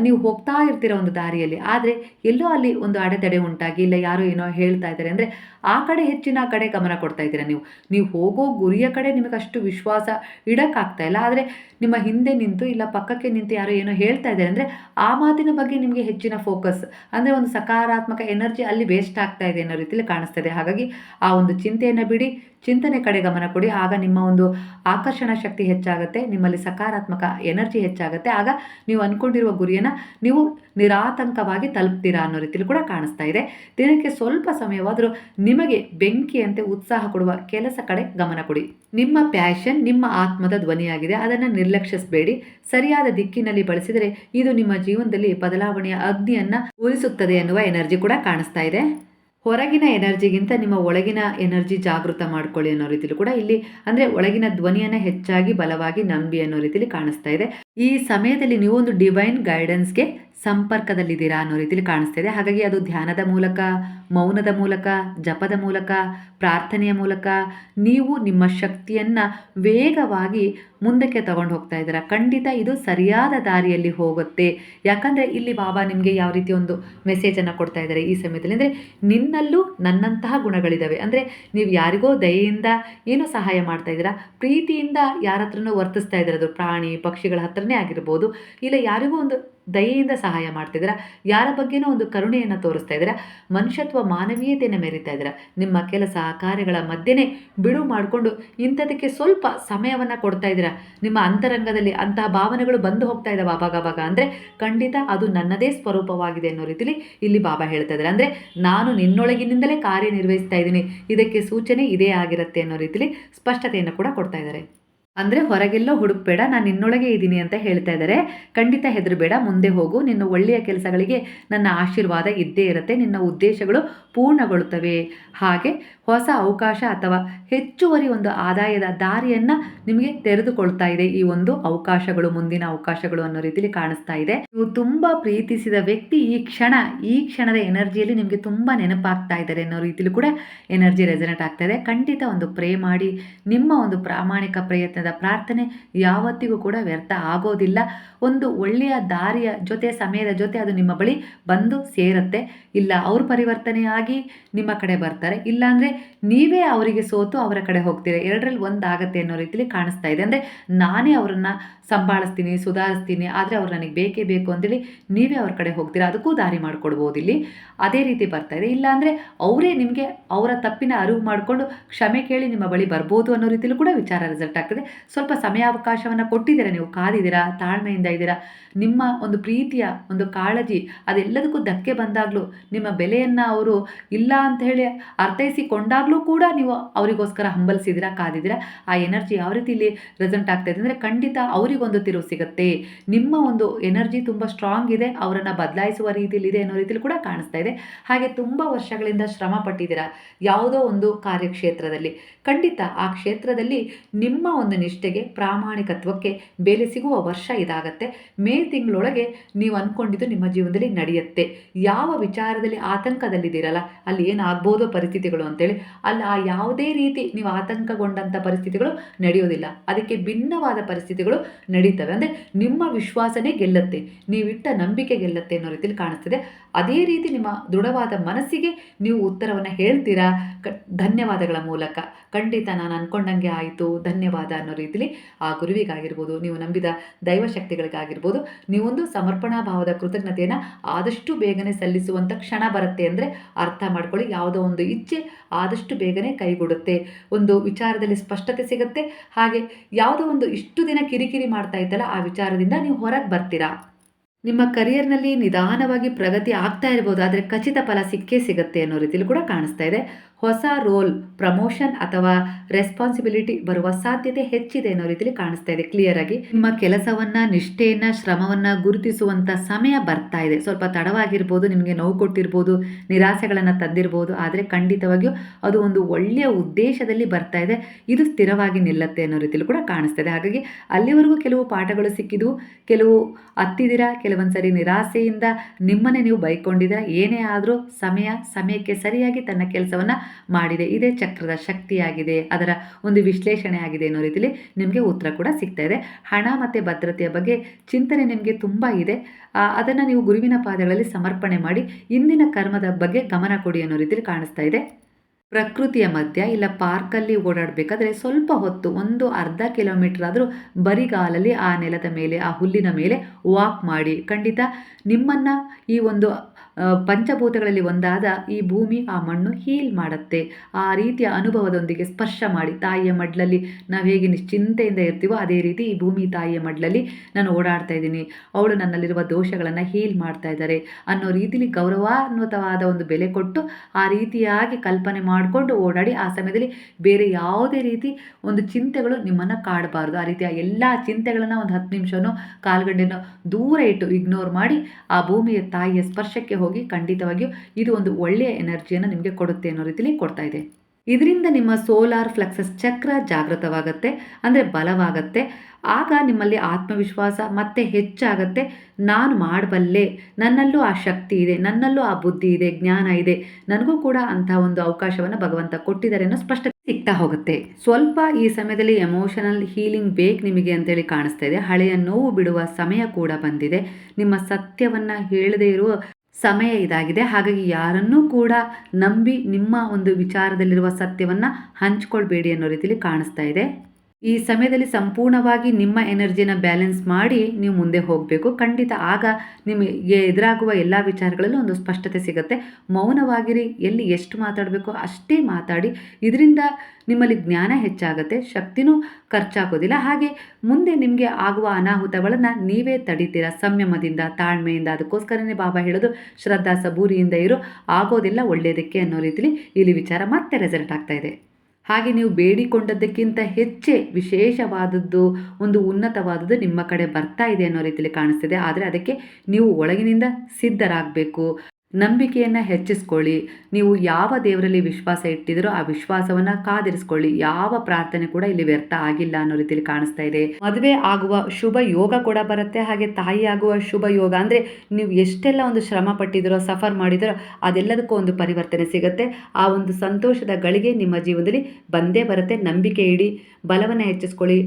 ನೀವು ಹೋಗ್ತಾ ಇರ್ತೀರ ಒಂದು ದಾರಿಯಲ್ಲಿ, ಆದರೆ ಎಲ್ಲೋ ಅಲ್ಲಿ ಒಂದು ಅಡೆತಡೆ ಉಂಟಾಗಿ, ಇಲ್ಲ ಯಾರೋ ಏನೋ ಹೇಳ್ತಾ ಇದ್ದಾರೆ ಅಂದರೆ ಆ ಕಡೆ ಹೆಚ್ಚಿನ ಕಡೆ ಗಮನ ಕೊಡ್ತಾ ಇದ್ದೀರಾ ನೀವು? ನೀವು ಹೋಗೋ ಗುರಿಯ ಕಡೆ ನಿಮಗೆ ಅಷ್ಟು ವಿಶ್ವಾಸ ಇಡೋಕ್ಕಾಗ್ತಾ ಇಲ್ಲ. ಆದರೆ ನಿಮ್ಮ ಹಿಂದೆ ನಿಂತು ಇಲ್ಲ ಪಕ್ಕಕ್ಕೆ ನಿಂತು ಯಾರೋ ಏನೋ ಹೇಳ್ತಾ ಇದ್ದಾರೆ ಅಂದರೆ ಆ ಮಾತಿನ ಬಗ್ಗೆ ನಿಮಗೆ ಹೆಚ್ಚಿನ ಫೋಕಸ್ ಅಂದರೆ ಒಂದು ಸಕಾರಾತ್ಮಕ ಎನರ್ಜಿ ಅಲ್ಲಿ ವೇಸ್ಟ್ ಆಗ್ತಾ ಇದೆ ಅನ್ನೋ ರೀತಿಯಲ್ಲಿ ಕಾಣಿಸ್ತದೆ. ಹಾಗಾಗಿ ಆ ಒಂದು ಚಿಂತೆಯನ್ನು ಬಿಡಿ, ಚಿಂತನೆ ಕಡೆ ಗಮನ ಕೊಡಿ. ಆಗ ನಿಮ್ಮ ಒಂದು ಆಕರ್ಷಣ ಶಕ್ತಿ ಹೆಚ್ಚಾಗುತ್ತೆ, ನಿಮ್ಮಲ್ಲಿ ಸಕಾರಾತ್ಮಕ ಎನರ್ಜಿ ಹೆಚ್ಚಾಗುತ್ತೆ. ಆಗ ನೀವು ಅಂದ್ಕೊಂಡಿರುವ ಗುರಿಯನ್ನು ನೀವು ನಿರಾತಂಕವಾಗಿ ತಲುಪ್ತೀರಾ ಅನ್ನೋ ರೀತಿಯಲ್ಲಿ ಕೂಡ ಕಾಣಿಸ್ತಾ ಇದೆ. ದಿನಕ್ಕೆ ಸ್ವಲ್ಪ ಸಮಯವಾದರೂ ನಿಮಗೆ ಬೆಂಕಿಯಂತೆ ಉತ್ಸಾಹ ಕೊಡುವ ಕೆಲಸ ಕಡೆ ಗಮನ ಕೊಡಿ. ನಿಮ್ಮ ಪ್ಯಾಷನ್, ನಿಮ್ಮ ಆತ್ಮದ ಧ್ವನಿಯಾಗಿದೆ. ಅದನ್ನು ನಿರ್ಲಕ್ಷಿಸಬೇಡಿ. ಸರಿಯಾದ ದಿಕ್ಕಿನಲ್ಲಿ ಬಳಸಿದರೆ ಇದು ನಿಮ್ಮ ಜೀವನದಲ್ಲಿ ಬದಲಾವಣೆಯ ಅಗ್ನಿಯನ್ನು ಉರಿಸುತ್ತದೆ ಎನ್ನುವ ಎನರ್ಜಿ ಕೂಡ ಕಾಣಿಸ್ತಾ ಇದೆ. ಹೊರಗಿನ ಎನರ್ಜಿಗಿಂತ ನಿಮ್ಮ ಒಳಗಿನ ಎನರ್ಜಿ ಜಾಗೃತ ಮಾಡ್ಕೊಳ್ಳಿ ಅನ್ನೋ ರೀತಿಲಿ ಕೂಡ ಇಲ್ಲಿ, ಅಂದರೆ ಒಳಗಿನ ಧ್ವನಿಯನ್ನು ಹೆಚ್ಚಾಗಿ ಬಲವಾಗಿ ನಂಬಿ ಅನ್ನೋ ರೀತಿಲಿ ಕಾಣಿಸ್ತಾ ಇದೆ. ಈ ಸಮಯದಲ್ಲಿ ನೀವು ಒಂದು ಡಿವೈನ್ ಗೈಡೆನ್ಸ್ಗೆ ಸಂಪರ್ಕದಲ್ಲಿದ್ದೀರಾ ಅನ್ನೋ ರೀತಿಲಿ ಕಾಣಿಸ್ತಾ ಇದೆ. ಹಾಗಾಗಿ ಅದು ಧ್ಯಾನದ ಮೂಲಕ, ಮೌನದ ಮೂಲಕ, ಜಪದ ಮೂಲಕ, ಪ್ರಾರ್ಥನೆಯ ಮೂಲಕ ನೀವು ನಿಮ್ಮ ಶಕ್ತಿಯನ್ನು ವೇಗವಾಗಿ ಮುಂದಕ್ಕೆ ತಗೊಂಡು ಹೋಗ್ತಾ ಇದ್ದೀರಾ. ಖಂಡಿತ ಇದು ಸರಿಯಾದ ದಾರಿಯಲ್ಲಿ ಹೋಗುತ್ತೆ. ಯಾಕಂದರೆ ಇಲ್ಲಿ ಬಾಬಾ ನಿಮಗೆ ಯಾವ ರೀತಿ ಒಂದು ಮೆಸೇಜನ್ನು ಕೊಡ್ತಾ ಇದ್ದಾರೆ ಈ ಸಮಯದಲ್ಲಿ. ಅಂದರೆ ನಿನ್ನಲ್ಲೂ ನನ್ನಂತಹ ಗುಣಗಳಿದ್ದಾವೆ ಅಂದರೆ ನೀವು ಯಾರಿಗೋ ದಯೆಯಿಂದ ಏನು ಸಹಾಯ ಮಾಡ್ತಾ ಇದ್ದೀರಾ. ಪ್ರೀತಿಯಿಂದ ಯಾರ ಹತ್ರನೂ ವರ್ತಿಸ್ತಾ ಇದ್ದೀರಾ. ಪ್ರಾಣಿ, ಪಕ್ಷಿಗಳ ಹತ್ರನೇ ಆಗಿರ್ಬೋದು. ಇಲ್ಲ ಯಾರಿಗೋ ಒಂದು ದಯೆಯಿಂದ ಸಹಾಯ ಮಾಡ್ತಿದ್ದೀರಾ? ಯಾರ ಬಗ್ಗೆನೋ ಒಂದು ಕರುಣೆಯನ್ನು ತೋರಿಸ್ತಾ ಇದ್ದೀರಾ? ಮನುಷ್ಯತ್ವ ಮಾನವೀಯತೆಯನ್ನು ಮೆರಿತಾ ಇದ್ದೀರಾ? ನಿಮ್ಮ ಕೆಲಸ, ಕಾರ್ಯಗಳ ಮಧ್ಯೆನೇ ಬಿಡು ಮಾಡಿಕೊಂಡು ಇಂಥದಕ್ಕೆ ಸ್ವಲ್ಪ ಸಮಯವನ್ನು ಕೊಡ್ತಾ ಇದ್ದೀರಾ? ನಿಮ್ಮ ಅಂತರಂಗದಲ್ಲಿ ಅಂತಹ ಭಾವನೆಗಳು ಬಂದು ಹೋಗ್ತಾ ಇದ್ದಾವೆ ಆವಾಗ ಅಂದರೆ ಖಂಡಿತ ಅದು ನನ್ನದೇ ಸ್ವರೂಪವಾಗಿದೆ ಅನ್ನೋ ರೀತಿಲಿ ಇಲ್ಲಿ ಬಾಬಾ ಹೇಳ್ತಾ ಇದ್ದಾರೆ. ಅಂದರೆ ನಾನು ನಿನ್ನೊಳಗಿನಿಂದಲೇ ಕಾರ್ಯನಿರ್ವಹಿಸ್ತಾ ಇದ್ದೀನಿ. ಇದಕ್ಕೆ ಸೂಚನೆ ಇದೇ ಆಗಿರುತ್ತೆ ಅನ್ನೋ ರೀತಿಲಿ ಸ್ಪಷ್ಟತೆಯನ್ನು ಕೂಡ ಕೊಡ್ತಾ ಇದ್ದಾರೆ. ಅಂದರೆ ಹೊರಗೆಲ್ಲೋ ಹುಡುಕ್ಬೇಡ, ನಾನು ನಿನ್ನೊಳಗೆ ಇದ್ದೀನಿ ಅಂತ ಹೇಳ್ತಾ ಇದ್ದಾರೆ ಖಂಡಿತ ಹೆದರಬೇಡ, ಮುಂದೆ ಹೋಗು. ನಿನ್ನ ಒಳ್ಳೆಯ ಕೆಲಸಗಳಿಗೆ ನನ್ನ ಆಶೀರ್ವಾದ ಇದ್ದೇ ಇರುತ್ತೆ. ನಿನ್ನ ಉದ್ದೇಶಗಳು ಪೂರ್ಣಗೊಳ್ಳುತ್ತವೆ. ಹಾಗೆ ಹೊಸ ಅವಕಾಶ ಅಥವಾ ಹೆಚ್ಚುವರಿ ಒಂದು ಆದಾಯದ ದಾರಿಯನ್ನು ನಿಮಗೆ ತೆರೆದುಕೊಳ್ತಾ ಇದೆ ಈ ಒಂದು ಅವಕಾಶಗಳು, ಮುಂದಿನ ಅವಕಾಶಗಳು ಅನ್ನೋ ರೀತಿಯಲ್ಲಿ ಕಾಣಿಸ್ತಾ ಇದೆ. ನೀವು ತುಂಬ ಪ್ರೀತಿಸಿದ ವ್ಯಕ್ತಿ ಈ ಕ್ಷಣ, ಈ ಕ್ಷಣದ ಎನರ್ಜಿಯಲ್ಲಿ ನಿಮಗೆ ತುಂಬ ನೆನಪಾಗ್ತಾ ಇದ್ದಾರೆ ಅನ್ನೋ ರೀತಿಯಲ್ಲಿ ಕೂಡ ಎನರ್ಜಿ ರೆಸನೆಟ್ ಆಗ್ತಾ ಇದೆ. ಖಂಡಿತ ಒಂದು ಪ್ರೇ ಮಾಡಿ, ನಿಮ್ಮ ಒಂದು ಪ್ರಾಮಾಣಿಕ ಪ್ರಯತ್ನ ದಿನದ ಪ್ರಾರ್ಥನೆ ಯಾವತ್ತಿಗೂ ಕೂಡ ವ್ಯರ್ಥ ಆಗೋದಿಲ್ಲ. ಒಂದು ಒಳ್ಳೆಯ ದಾರಿಯ ಜೊತೆ, ಸಮಯದ ಜೊತೆ ಅದು ನಿಮ್ಮ ಬಳಿ ಬಂದು ಸೇರುತ್ತೆ. ಇಲ್ಲ ಅವ್ರ ಪರಿವರ್ತನೆಯಾಗಿ ನಿಮ್ಮ ಕಡೆ ಬರ್ತಾರೆ. ಇಲ್ಲಾಂದರೆ ನೀವೇ ಅವರಿಗೆ ಸೋತು ಅವರ ಕಡೆ ಹೋಗ್ತೀರಿ? ಎರಡರಲ್ಲಿ ಒಂದಾಗತ್ತೆ ಅನ್ನೋ ರೀತಿಯಲ್ಲಿ ಕಾಣಿಸ್ತಾ ಇದೆ. ಅಂದರೆ ನಾನೇ ಅವರನ್ನು ಸಂಭಾಳಿಸ್ತೀನಿ, ಸುಧಾರಿಸ್ತೀನಿ, ಆದರೆ ಅವ್ರು ನನಗೆ ಬೇಕೇ ಬೇಕು ಅಂತೇಳಿ ನೀವೇ ಅವ್ರ ಕಡೆ ಹೋಗ್ತೀರಾ? ಅದಕ್ಕೂ ದಾರಿ ಮಾಡಿಕೊಡ್ಬೋದು ಇಲ್ಲಿ. ಅದೇ ರೀತಿ ಬರ್ತಾ ಇದೆ. ಇಲ್ಲಾಂದರೆ ಅವರೇ ನಿಮಗೆ ಅವರ ತಪ್ಪಿನ ಅರಿವು ಮಾಡಿಕೊಂಡು ಕ್ಷಮೆ ಕೇಳಿ ನಿಮ್ಮ ಬಳಿ ಬರ್ಬೋದು ಅನ್ನೋ ರೀತಿಯಲ್ಲೂ ಕೂಡ ವಿಚಾರ ರಿಸಲ್ಟ್ ಆಗ್ತದೆ. ಸ್ವಲ್ಪ ಸಮಯಾವಕಾಶವನ್ನು ಕೊಟ್ಟಿದ್ದೀರಾ ನೀವು? ಕಾದಿದ್ದೀರಾ? ತಾಳ್ಮೆಯಿಂದ ಇದ್ದೀರಾ? ನಿಮ್ಮ ಒಂದು ಪ್ರೀತಿಯ ಒಂದು ಕಾಳಜಿ ಅದೆಲ್ಲದಕ್ಕೂ ಧಕ್ಕೆ ಬಂದಾಗಲೂ ನಿಮ್ಮ ಬೆಲೆಯನ್ನು ಅವರು ಇಲ್ಲ ಅಂತ ಹೇಳಿ ಅರ್ಥೈಸಿಕೊಂಡಾಗಲೂ ಕೂಡ ನೀವು ಅವರಿಗೋಸ್ಕರ ಹಂಬಲಿಸಿದ್ದೀರಾ, ಕಾದಿದ್ದೀರಾ? ಆ ಎನರ್ಜಿ ಯಾವ ರೀತಿ ಇಲ್ಲಿ ರೆಸೆಂಟ್ ಆಗ್ತಾ ಇದೆ ಅಂದರೆ ಖಂಡಿತ ಅವರಿಗೊಂದು ತಿರುವು ಸಿಗುತ್ತೆ. ನಿಮ್ಮ ಒಂದು ಎನರ್ಜಿ ತುಂಬ ಸ್ಟ್ರಾಂಗ್ ಇದೆ, ಅವರನ್ನು ಬದಲಾಯಿಸುವ ರೀತಿಯಲ್ಲಿ ಇದೆ ಅನ್ನೋ ರೀತಿಯಲ್ಲಿ ಕೂಡ ಕಾಣಿಸ್ತಾ ಇದೆ. ಹಾಗೆ ತುಂಬ ವರ್ಷಗಳಿಂದ ಶ್ರಮ ಪಟ್ಟಿದ್ದೀರಾ ಯಾವುದೋ ಒಂದು ಕಾರ್ಯಕ್ಷೇತ್ರದಲ್ಲಿ. ಖಂಡಿತ ಆ ಕ್ಷೇತ್ರದಲ್ಲಿ ನಿಮ್ಮ ಒಂದು ನಿಷ್ಠೆಗೆ, ಪ್ರಾಮಾಣಿಕತ್ವಕ್ಕೆ ಬೆಲೆ ಸಿಗುವ ವರ್ಷ ಇದಾಗತ್ತೆ. ಮೇ ತಿಂಗಳೊಳಗೆ ನೀವು ಅಂದ್ಕೊಂಡಿದ್ದು ನಿಮ್ಮ ಜೀವನದಲ್ಲಿ ನಡೆಯುತ್ತೆ. ಯಾವ ವಿಚಾರದಲ್ಲಿ ಆತಂಕದಲ್ಲಿದ್ದೀರಲ್ಲ, ಅಲ್ಲಿ ಏನಾಗ್ಬೋದು ಪರಿಸ್ಥಿತಿಗಳು ಅಂತೇಳಿ, ಅಲ್ಲಿ ಆ ಯಾವುದೇ ರೀತಿ ನೀವು ಆತಂಕಗೊಂಡಂಥ ಪರಿಸ್ಥಿತಿಗಳು ನಡೆಯೋದಿಲ್ಲ. ಅದಕ್ಕೆ ಭಿನ್ನವಾದ ಪರಿಸ್ಥಿತಿಗಳು ನಡೀತವೆ. ಅಂದರೆ ನಿಮ್ಮ ವಿಶ್ವಾಸನೇ ಗೆಲ್ಲುತ್ತೆ. ನೀವಿಟ್ಟ ನಂಬಿಕೆ ಗೆಲ್ಲತ್ತೆ ಅನ್ನೋ ರೀತಿಯಲ್ಲಿ ಕಾಣಿಸ್ತದೆ. ಅದೇ ರೀತಿ ನಿಮ್ಮ ದೃಢವಾದ ಮನಸ್ಸಿಗೆ ನೀವು ಉತ್ತರವನ್ನು ಹೇಳ್ತೀರಾ? ಧನ್ಯವಾದಗಳ ಮೂಲಕ. ಖಂಡಿತ ನಾನು ಅಂದ್ಕೊಂಡಂಗೆ ಆಯಿತು. ಧನ್ಯವಾದ ಅನ್ನೋ ರೀತಿಲಿ ಆ ಗುರುವಿಗಾಗಿರ್ಬೋದು, ನೀವು ನಂಬಿದ ದೈವಶಕ್ತಿಗಳಿಗಾಗಿರ್ಬೋದು ನೀವೊಂದು ಸಮರ್ಪಣಾ ಭಾವದ ಕೃತಜ್ಞತೆಯನ್ನು ಆದಷ್ಟು ಬೇಗನೆ ಸಲ್ಲಿಸುವಂಥ ಕ್ಷಣ ಬರುತ್ತೆ ಅಂದರೆ ಅರ್ಥ ಮಾಡ್ಕೊಳ್ಳಿ, ಯಾವುದೋ ಒಂದು ಇಚ್ಛೆ ಆದಷ್ಟು ಬೇಗನೆ ಕೈಗೂಡುತ್ತೆ. ಒಂದು ವಿಚಾರದಲ್ಲಿ ಸ್ಪಷ್ಟತೆ ಸಿಗುತ್ತೆ. ಹಾಗೆ ಯಾವುದೋ ಒಂದು ಇಷ್ಟು ದಿನ ಕಿರಿಕಿರಿ ಮಾಡ್ತಾ ಇತ್ತಲ್ಲ, ಆ ವಿಚಾರದಿಂದ ನೀವು ಹೊರಗೆ ಬರ್ತೀರಾ? ನಿಮ್ಮ ಕರಿಯರ್ನಲ್ಲಿ ನಿಧಾನವಾಗಿ ಪ್ರಗತಿ ಆಗ್ತಾ ಇರ್ಬೋದು, ಆದರೆ ಖಚಿತ ಫಲ ಸಿಕ್ಕೇ ಸಿಗುತ್ತೆ ಅನ್ನೋ ರೀತಿಯಲ್ಲಿ ಕೂಡ ಕಾಣಿಸ್ತಾ ಇದೆ. ಹೊಸ ರೋಲ್, ಪ್ರಮೋಷನ್ ಅಥವಾ ರೆಸ್ಪಾನ್ಸಿಬಿಲಿಟಿ ಬರುವ ಸಾಧ್ಯತೆ ಹೆಚ್ಚಿದೆ ಅನ್ನೋ ರೀತಿಯಲ್ಲಿ ಕಾಣಿಸ್ತಾ ಇದೆ. ಕ್ಲಿಯರ್ ಆಗಿ ನಿಮ್ಮ ಕೆಲಸವನ್ನ, ನಿಷ್ಠೆಯನ್ನ, ಶ್ರಮವನ್ನ ಗುರುತಿಸುವಂತ ಸಮಯ ಬರ್ತಾ ಇದೆ. ಸ್ವಲ್ಪ ತಡವಾಗಿರ್ಬೋದು, ನಿಮಗೆ ನೋವು ಕೊಟ್ಟಿರ್ಬೋದು, ನಿರಾಸೆಗಳನ್ನು ತಂದಿರ್ಬೋದು, ಆದರೆ ಖಂಡಿತವಾಗಿಯೂ ಅದು ಒಂದು ಒಳ್ಳೆಯ ಉದ್ದೇಶದಲ್ಲಿ ಬರ್ತಾ ಇದೆ. ಇದು ಸ್ಥಿರವಾಗಿ ನಿಲ್ಲತ್ತೆ ಅನ್ನೋ ರೀತಿಯಲ್ಲಿ ಕೂಡ ಕಾಣಿಸ್ತಾ ಇದೆ. ಹಾಗಾಗಿ ಅಲ್ಲಿವರೆಗೂ ಕೆಲವು ಪಾಠಗಳು ಸಿಕ್ಕಿದ್ವು. ಕೆಲವು ಹತ್ತಿದಿರ ಕೆಲವೊಂದ್ಸರಿ ನಿರಾಸೆಯಿಂದ ನಿಮ್ಮನ್ನೇ ನೀವು ಬೈಕೊಂಡಿದ್ದೀರಾ. ಏನೇ ಆದರೂ ಸಮಯ, ಸಮಯಕ್ಕೆ ಸರಿಯಾಗಿ ತನ್ನ ಕೆಲಸವನ್ನು ಮಾಡಿದೆ. ಇದೇ ಚಕ್ರದ ಶಕ್ತಿಯಾಗಿದೆ. ಅದರ ಒಂದು ವಿಶ್ಲೇಷಣೆ ಆಗಿದೆ ಅನ್ನೋ ರೀತಿಯಲ್ಲಿ ನಿಮಗೆ ಉತ್ತರ ಕೂಡ ಸಿಗ್ತಾ ಇದೆ. ಹಣ ಮತ್ತು ಭದ್ರತೆಯ ಬಗ್ಗೆ ಚಿಂತನೆ ನಿಮಗೆ ತುಂಬ ಇದೆ. ಅದನ್ನು ನೀವು ಗುರುವಿನ ಪಾದಗಳಲ್ಲಿ ಸಮರ್ಪಣೆ ಮಾಡಿ ಇಂದಿನ ಕರ್ಮದ ಬಗ್ಗೆ ಗಮನ ಕೊಡಿ ಅನ್ನೋ ರೀತಿಯಲ್ಲಿ ಕಾಣಿಸ್ತಾ ಇದೆ. ಪ್ರಕೃತಿಯ ಮಧ್ಯ ಇಲ್ಲ ಪಾರ್ಕಲ್ಲಿ ಓಡಾಡಬೇಕಾದ್ರೆ ಸ್ವಲ್ಪ ಹೊತ್ತು ಒಂದು ಅರ್ಧ ಕಿಲೋಮೀಟರ್ ಆದರೂ ಬರಿಗಾಲಲ್ಲಿ ಆ ನೆಲದ ಮೇಲೆ, ಆ ಹುಲ್ಲಿನ ಮೇಲೆ ವಾಕ್ ಮಾಡಿ. ಖಂಡಿತ ನಿಮ್ಮನ್ನು ಈ ಒಂದು ಪಂಚಭೂತಗಳಲ್ಲಿ ಒಂದಾದ ಈ ಭೂಮಿ ಆ ಮಣ್ಣು ಹೀಲ್ ಮಾಡುತ್ತೆ. ಆ ರೀತಿಯ ಅನುಭವದೊಂದಿಗೆ ಸ್ಪರ್ಶ ಮಾಡಿ ತಾಯಿಯ ಮಡ್ಲಲ್ಲಿ ನಾವು ಹೇಗೆ ನಿಶ್ಚಿಂತೆಯಿಂದ ಇರ್ತೀವೋ ಅದೇ ರೀತಿ ಈ ಭೂಮಿ ತಾಯಿಯ ಮಡ್ಲಲ್ಲಿ ನಾನು ಓಡಾಡ್ತಾ ಇದ್ದೀನಿ. ಅವಳು ನನ್ನಲ್ಲಿರುವ ದೋಷಗಳನ್ನು ಹೀಲ್ ಮಾಡ್ತಾ ಇದ್ದಾರೆ ಅನ್ನೋ ರೀತಿಲಿ ಗೌರವಾನ್ವಿತವಾದ ಒಂದು ಬೆಲೆ ಕೊಟ್ಟು ಆ ರೀತಿಯಾಗಿ ಕಲ್ಪನೆ ಮಾಡಿಕೊಂಡು ಓಡಾಡಿ ಆ ಸಮಯದಲ್ಲಿ ಬೇರೆ ಯಾವುದೇ ರೀತಿ ಒಂದು ಚಿಂತೆಗಳು ನಿಮ್ಮನ್ನು ಕಾಡಬಾರ್ದು. ಆ ರೀತಿಯ ಎಲ್ಲ ಚಿಂತೆಗಳನ್ನು ಒಂದು ಹತ್ತು ನಿಮಿಷನೋ ಕಾಲ್ಗಂಡೆನೋ ದೂರ ಇಟ್ಟು ಇಗ್ನೋರ್ ಮಾಡಿ ಆ ಭೂಮಿಯ ತಾಯಿಯ ಸ್ಪರ್ಶಕ್ಕೆ ಹೋಗಿ ಖಂಡಿತವಾಗಿಯೂ ಇದು ಒಂದು ಒಳ್ಳೆಯ ಎನರ್ಜಿಯನ್ನು ನಿಮಗೆ ಕೊಡುತ್ತೆ ಅನ್ನೋ ರೀತಿಲಿ ಕೊಡ್ತಾ ಇದೆ. ಇದರಿಂದ ನಿಮ್ಮ ಸೋಲಾರ್ ಫ್ಲೆಕ್ಸಸ್ ಚಕ್ರ ಜಾಗೃತವಾಗುತ್ತೆ, ಅಂದರೆ ಬಲವಾಗತ್ತೆ. ಆಗ ನಿಮ್ಮಲ್ಲಿ ಆತ್ಮವಿಶ್ವಾಸ ಮತ್ತೆ ಹೆಚ್ಚಾಗತ್ತೆ. ನಾನು ಮಾಡಬಲ್ಲೆ, ನನ್ನಲ್ಲೂ ಆ ಶಕ್ತಿ ಇದೆ, ನನ್ನಲ್ಲೂ ಆ ಬುದ್ಧಿ ಇದೆ, ಜ್ಞಾನ ಇದೆ, ನನಗೂ ಕೂಡ ಅಂತಹ ಒಂದು ಅವಕಾಶವನ್ನು ಭಗವಂತ ಕೊಟ್ಟಿದ್ದಾರೆ ಅನ್ನೋ ಸ್ಪಷ್ಟ ಸಿಗ್ತಾ ಹೋಗುತ್ತೆ. ಸ್ವಲ್ಪ ಈ ಸಮಯದಲ್ಲಿ ಎಮೋಷನಲ್ ಹೀಲಿಂಗ್ ಬೇಕು ನಿಮಗೆ ಅಂತೇಳಿ ಕಾಣಿಸ್ತಾ ಇದೆ. ಹಳೆಯ ನೋವು ಬಿಡುವ ಸಮಯ ಕೂಡ ಬಂದಿದೆ. ನಿಮ್ಮ ಸತ್ಯವನ್ನು ಹೇಳದೇ ಇರುವ ಸಮಯ ಇದಾಗಿದೆ. ಹಾಗಾಗಿ ಯಾರನ್ನೂ ಕೂಡ ನಂಬಿ ನಿಮ್ಮ ಒಂದು ವಿಚಾರದಲ್ಲಿರುವ ಸತ್ಯವನ್ನು ಹಂಚ್ಕೊಳ್ಬೇಡಿ ಅನ್ನೋ ರೀತಿಯಲ್ಲಿ ಕಾಣಿಸ್ತಾ ಇದೆ. ಈ ಸಮಯದಲ್ಲಿ ಸಂಪೂರ್ಣವಾಗಿ ನಿಮ್ಮ ಎನರ್ಜಿನ ಬ್ಯಾಲೆನ್ಸ್ ಮಾಡಿ ನೀವು ಮುಂದೆ ಹೋಗಬೇಕು. ಖಂಡಿತ ಆಗ ನಿಮಗೆ ಎದುರಾಗುವ ಎಲ್ಲ ವಿಚಾರಗಳಲ್ಲೂ ಒಂದು ಸ್ಪಷ್ಟತೆ ಸಿಗುತ್ತೆ. ಮೌನವಾಗಿರಿ, ಎಲ್ಲಿ ಎಷ್ಟು ಮಾತಾಡಬೇಕು ಅಷ್ಟೇ ಮಾತಾಡಿ. ಇದರಿಂದ ನಿಮ್ಮಲ್ಲಿ ಜ್ಞಾನ ಹೆಚ್ಚಾಗುತ್ತೆ, ಶಕ್ತಿನೂ ಖರ್ಚಾಗೋದಿಲ್ಲ. ಹಾಗೆ ಮುಂದೆ ನಿಮಗೆ ಆಗುವ ಅನಾಹುತಗಳನ್ನು ನೀವೇ ತಡಿತೀರ. ಸಂಯಮದಿಂದ, ತಾಳ್ಮೆಯಿಂದ, ಅದಕ್ಕೋಸ್ಕರನೇ ಬಾಬಾ ಹೇಳೋದು, ಶ್ರದ್ಧಾ ಸಬೂರಿಯಿಂದ ಇರೋ, ಆಗೋದಿಲ್ಲ ಒಳ್ಳೆಯದಕ್ಕೆ ಅನ್ನೋ ರೀತಿಲಿ ಇಲ್ಲಿ ವಿಚಾರ ಮತ್ತೆ ರೆಸಲ್ಟ್ ಆಗ್ತಾ ಇದೆ. ಹಾಗೆ ನೀವು ಬೇಡಿಕೊಂಡದ್ದಕ್ಕಿಂತ ಹೆಚ್ಚೇ ವಿಶೇಷವಾದದ್ದು, ಒಂದು ಉನ್ನತವಾದದ್ದು ನಿಮ್ಮ ಕಡೆ ಬರ್ತಾ ಇದೆ ಅನ್ನೋ ರೀತಿಯಲ್ಲಿ ಕಾಣಿಸ್ತಿದೆ. ಆದರೆ ಅದಕ್ಕೆ ನೀವು ಒಳಗಿನಿಂದ ಸಿದ್ಧರಾಗಬೇಕು. ನಂಬಿಕೆಯನ್ನು ಹೆಚ್ಚಿಸ್ಕೊಳ್ಳಿ. ನೀವು ಯಾವ ದೇವರಲ್ಲಿ ವಿಶ್ವಾಸ ಇಟ್ಟಿದ್ರೂ ಆ ವಿಶ್ವಾಸವನ್ನು ಕಾದಿರಿಸ್ಕೊಳ್ಳಿ. ಯಾವ ಪ್ರಾರ್ಥನೆ ಕೂಡ ಇಲ್ಲಿ ವ್ಯರ್ಥ ಆಗಿಲ್ಲ ಅನ್ನೋ ರೀತಿಯಲ್ಲಿ ಕಾಣಿಸ್ತಾ ಇದೆ. ಮದುವೆ ಆಗುವ ಶುಭ ಯೋಗ ಕೂಡ ಬರುತ್ತೆ. ಹಾಗೆ ತಾಯಿ ಆಗುವ ಶುಭ ಯೋಗ ಅಂದರೆ ನೀವು ಎಷ್ಟೆಲ್ಲ ಒಂದು ಶ್ರಮ ಪಟ್ಟಿದ್ರೋ ಸಫರ್ ಮಾಡಿದಿರೋ ಅದೆಲ್ಲದಕ್ಕೂ ಒಂದು ಪರಿವರ್ತನೆ ಸಿಗುತ್ತೆ. ಆ ಒಂದು ಸಂತೋಷದ ಗಳಿಗೆ ನಿಮ್ಮ ಜೀವನದಲ್ಲಿ ಬಂದೇ ಬರುತ್ತೆ. ನಂಬಿಕೆ ಇಡಿ, ಬಲವನ್ನು ಹೆಚ್ಚಿಸ್ಕೊಳ್ಳಿ.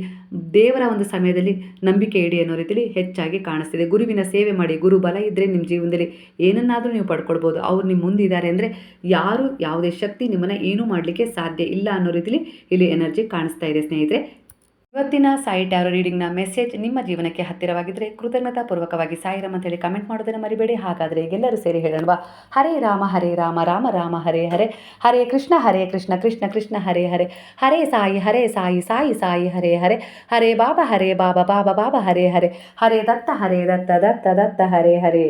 ದೇವರ ಒಂದು ಸಮಯದಲ್ಲಿ ನಂಬಿಕೆ ಇಡಿ ಅನ್ನೋ ರೀತಿಯಲ್ಲಿ ಹೆಚ್ಚಾಗಿ ಕಾಣಿಸ್ತಿದೆ. ಗುರುವಿನ ಸೇವೆ ಮಾಡಿ ಗುರು ಬಲ ಇದ್ದರೆ ನಿಮ್ಮ ಜೀವನದಲ್ಲಿ ಏನನ್ನಾದರೂ ನೀವು ಪಡ್ಕೊಳ್ಬೋದು ಅವ್ರು ನಿಮ್ಮ ಮುಂದಿದ್ದಾರೆ ಅಂದರೆ ಯಾರು ಯಾವುದೇ ಶಕ್ತಿ ನಿಮ್ಮನ್ನು ಏನೂ ಮಾಡಲಿಕ್ಕೆ ಸಾಧ್ಯ ಇಲ್ಲ ಅನ್ನೋ ರೀತಿಲಿ ಇಲ್ಲಿ ಎನರ್ಜಿ ಕಾಣಿಸ್ತಾ ಇದೆ ಸ್ನೇಹಿತರೆ. ಇವತ್ತಿನ ಸಾಯಿ ಟ್ಯಾರೋ ರೀಡಿಂಗ್ನ ಮೆಸೇಜ್ ನಿಮ್ಮ ಜೀವನಕ್ಕೆ ಹತ್ತಿರವಾಗಿದ್ದರೆ ಕೃತಜ್ಞತಾಪೂರ್ವಕವಾಗಿ ಸಾಯಿರಾಮ್ ಅಂತೇಳಿ ಕಮೆಂಟ್ ಮಾಡೋದನ್ನು ಮರಿಬೇಡಿ. ಹಾಗಾದರೆ ಎಲ್ಲರೂ ಸೇರಿ ಹೇಳೋಣವಾ. ಹರೇ ರಾಮ ಹರೇ ರಾಮ ರಾಮ ರಾಮ, ಹರೇ ಹರೇ. ಹರೇ ಕೃಷ್ಣ ಹರೇ ಕೃಷ್ಣ ಕೃಷ್ಣ ಕೃಷ್ಣ, ಹರೇ ಹರೇ. ಹರೇ ಸಾಯಿ ಹರೇ ಸಾಯಿ ಸಾಯಿ ಸಾಯಿ, ಹರೇ ಹರೇ. ಹರೇ ಬಾಬಾ ಹರೇ ಬಾಬಾ ಬಾಬಾ ಬಾಬಾ, ಹರೇ ಹರೇ. ಹರೇ ದತ್ತ ಹರೇ ದತ್ತ ದತ್ತ ದತ್ತ, ಹರೇ ಹರೇ.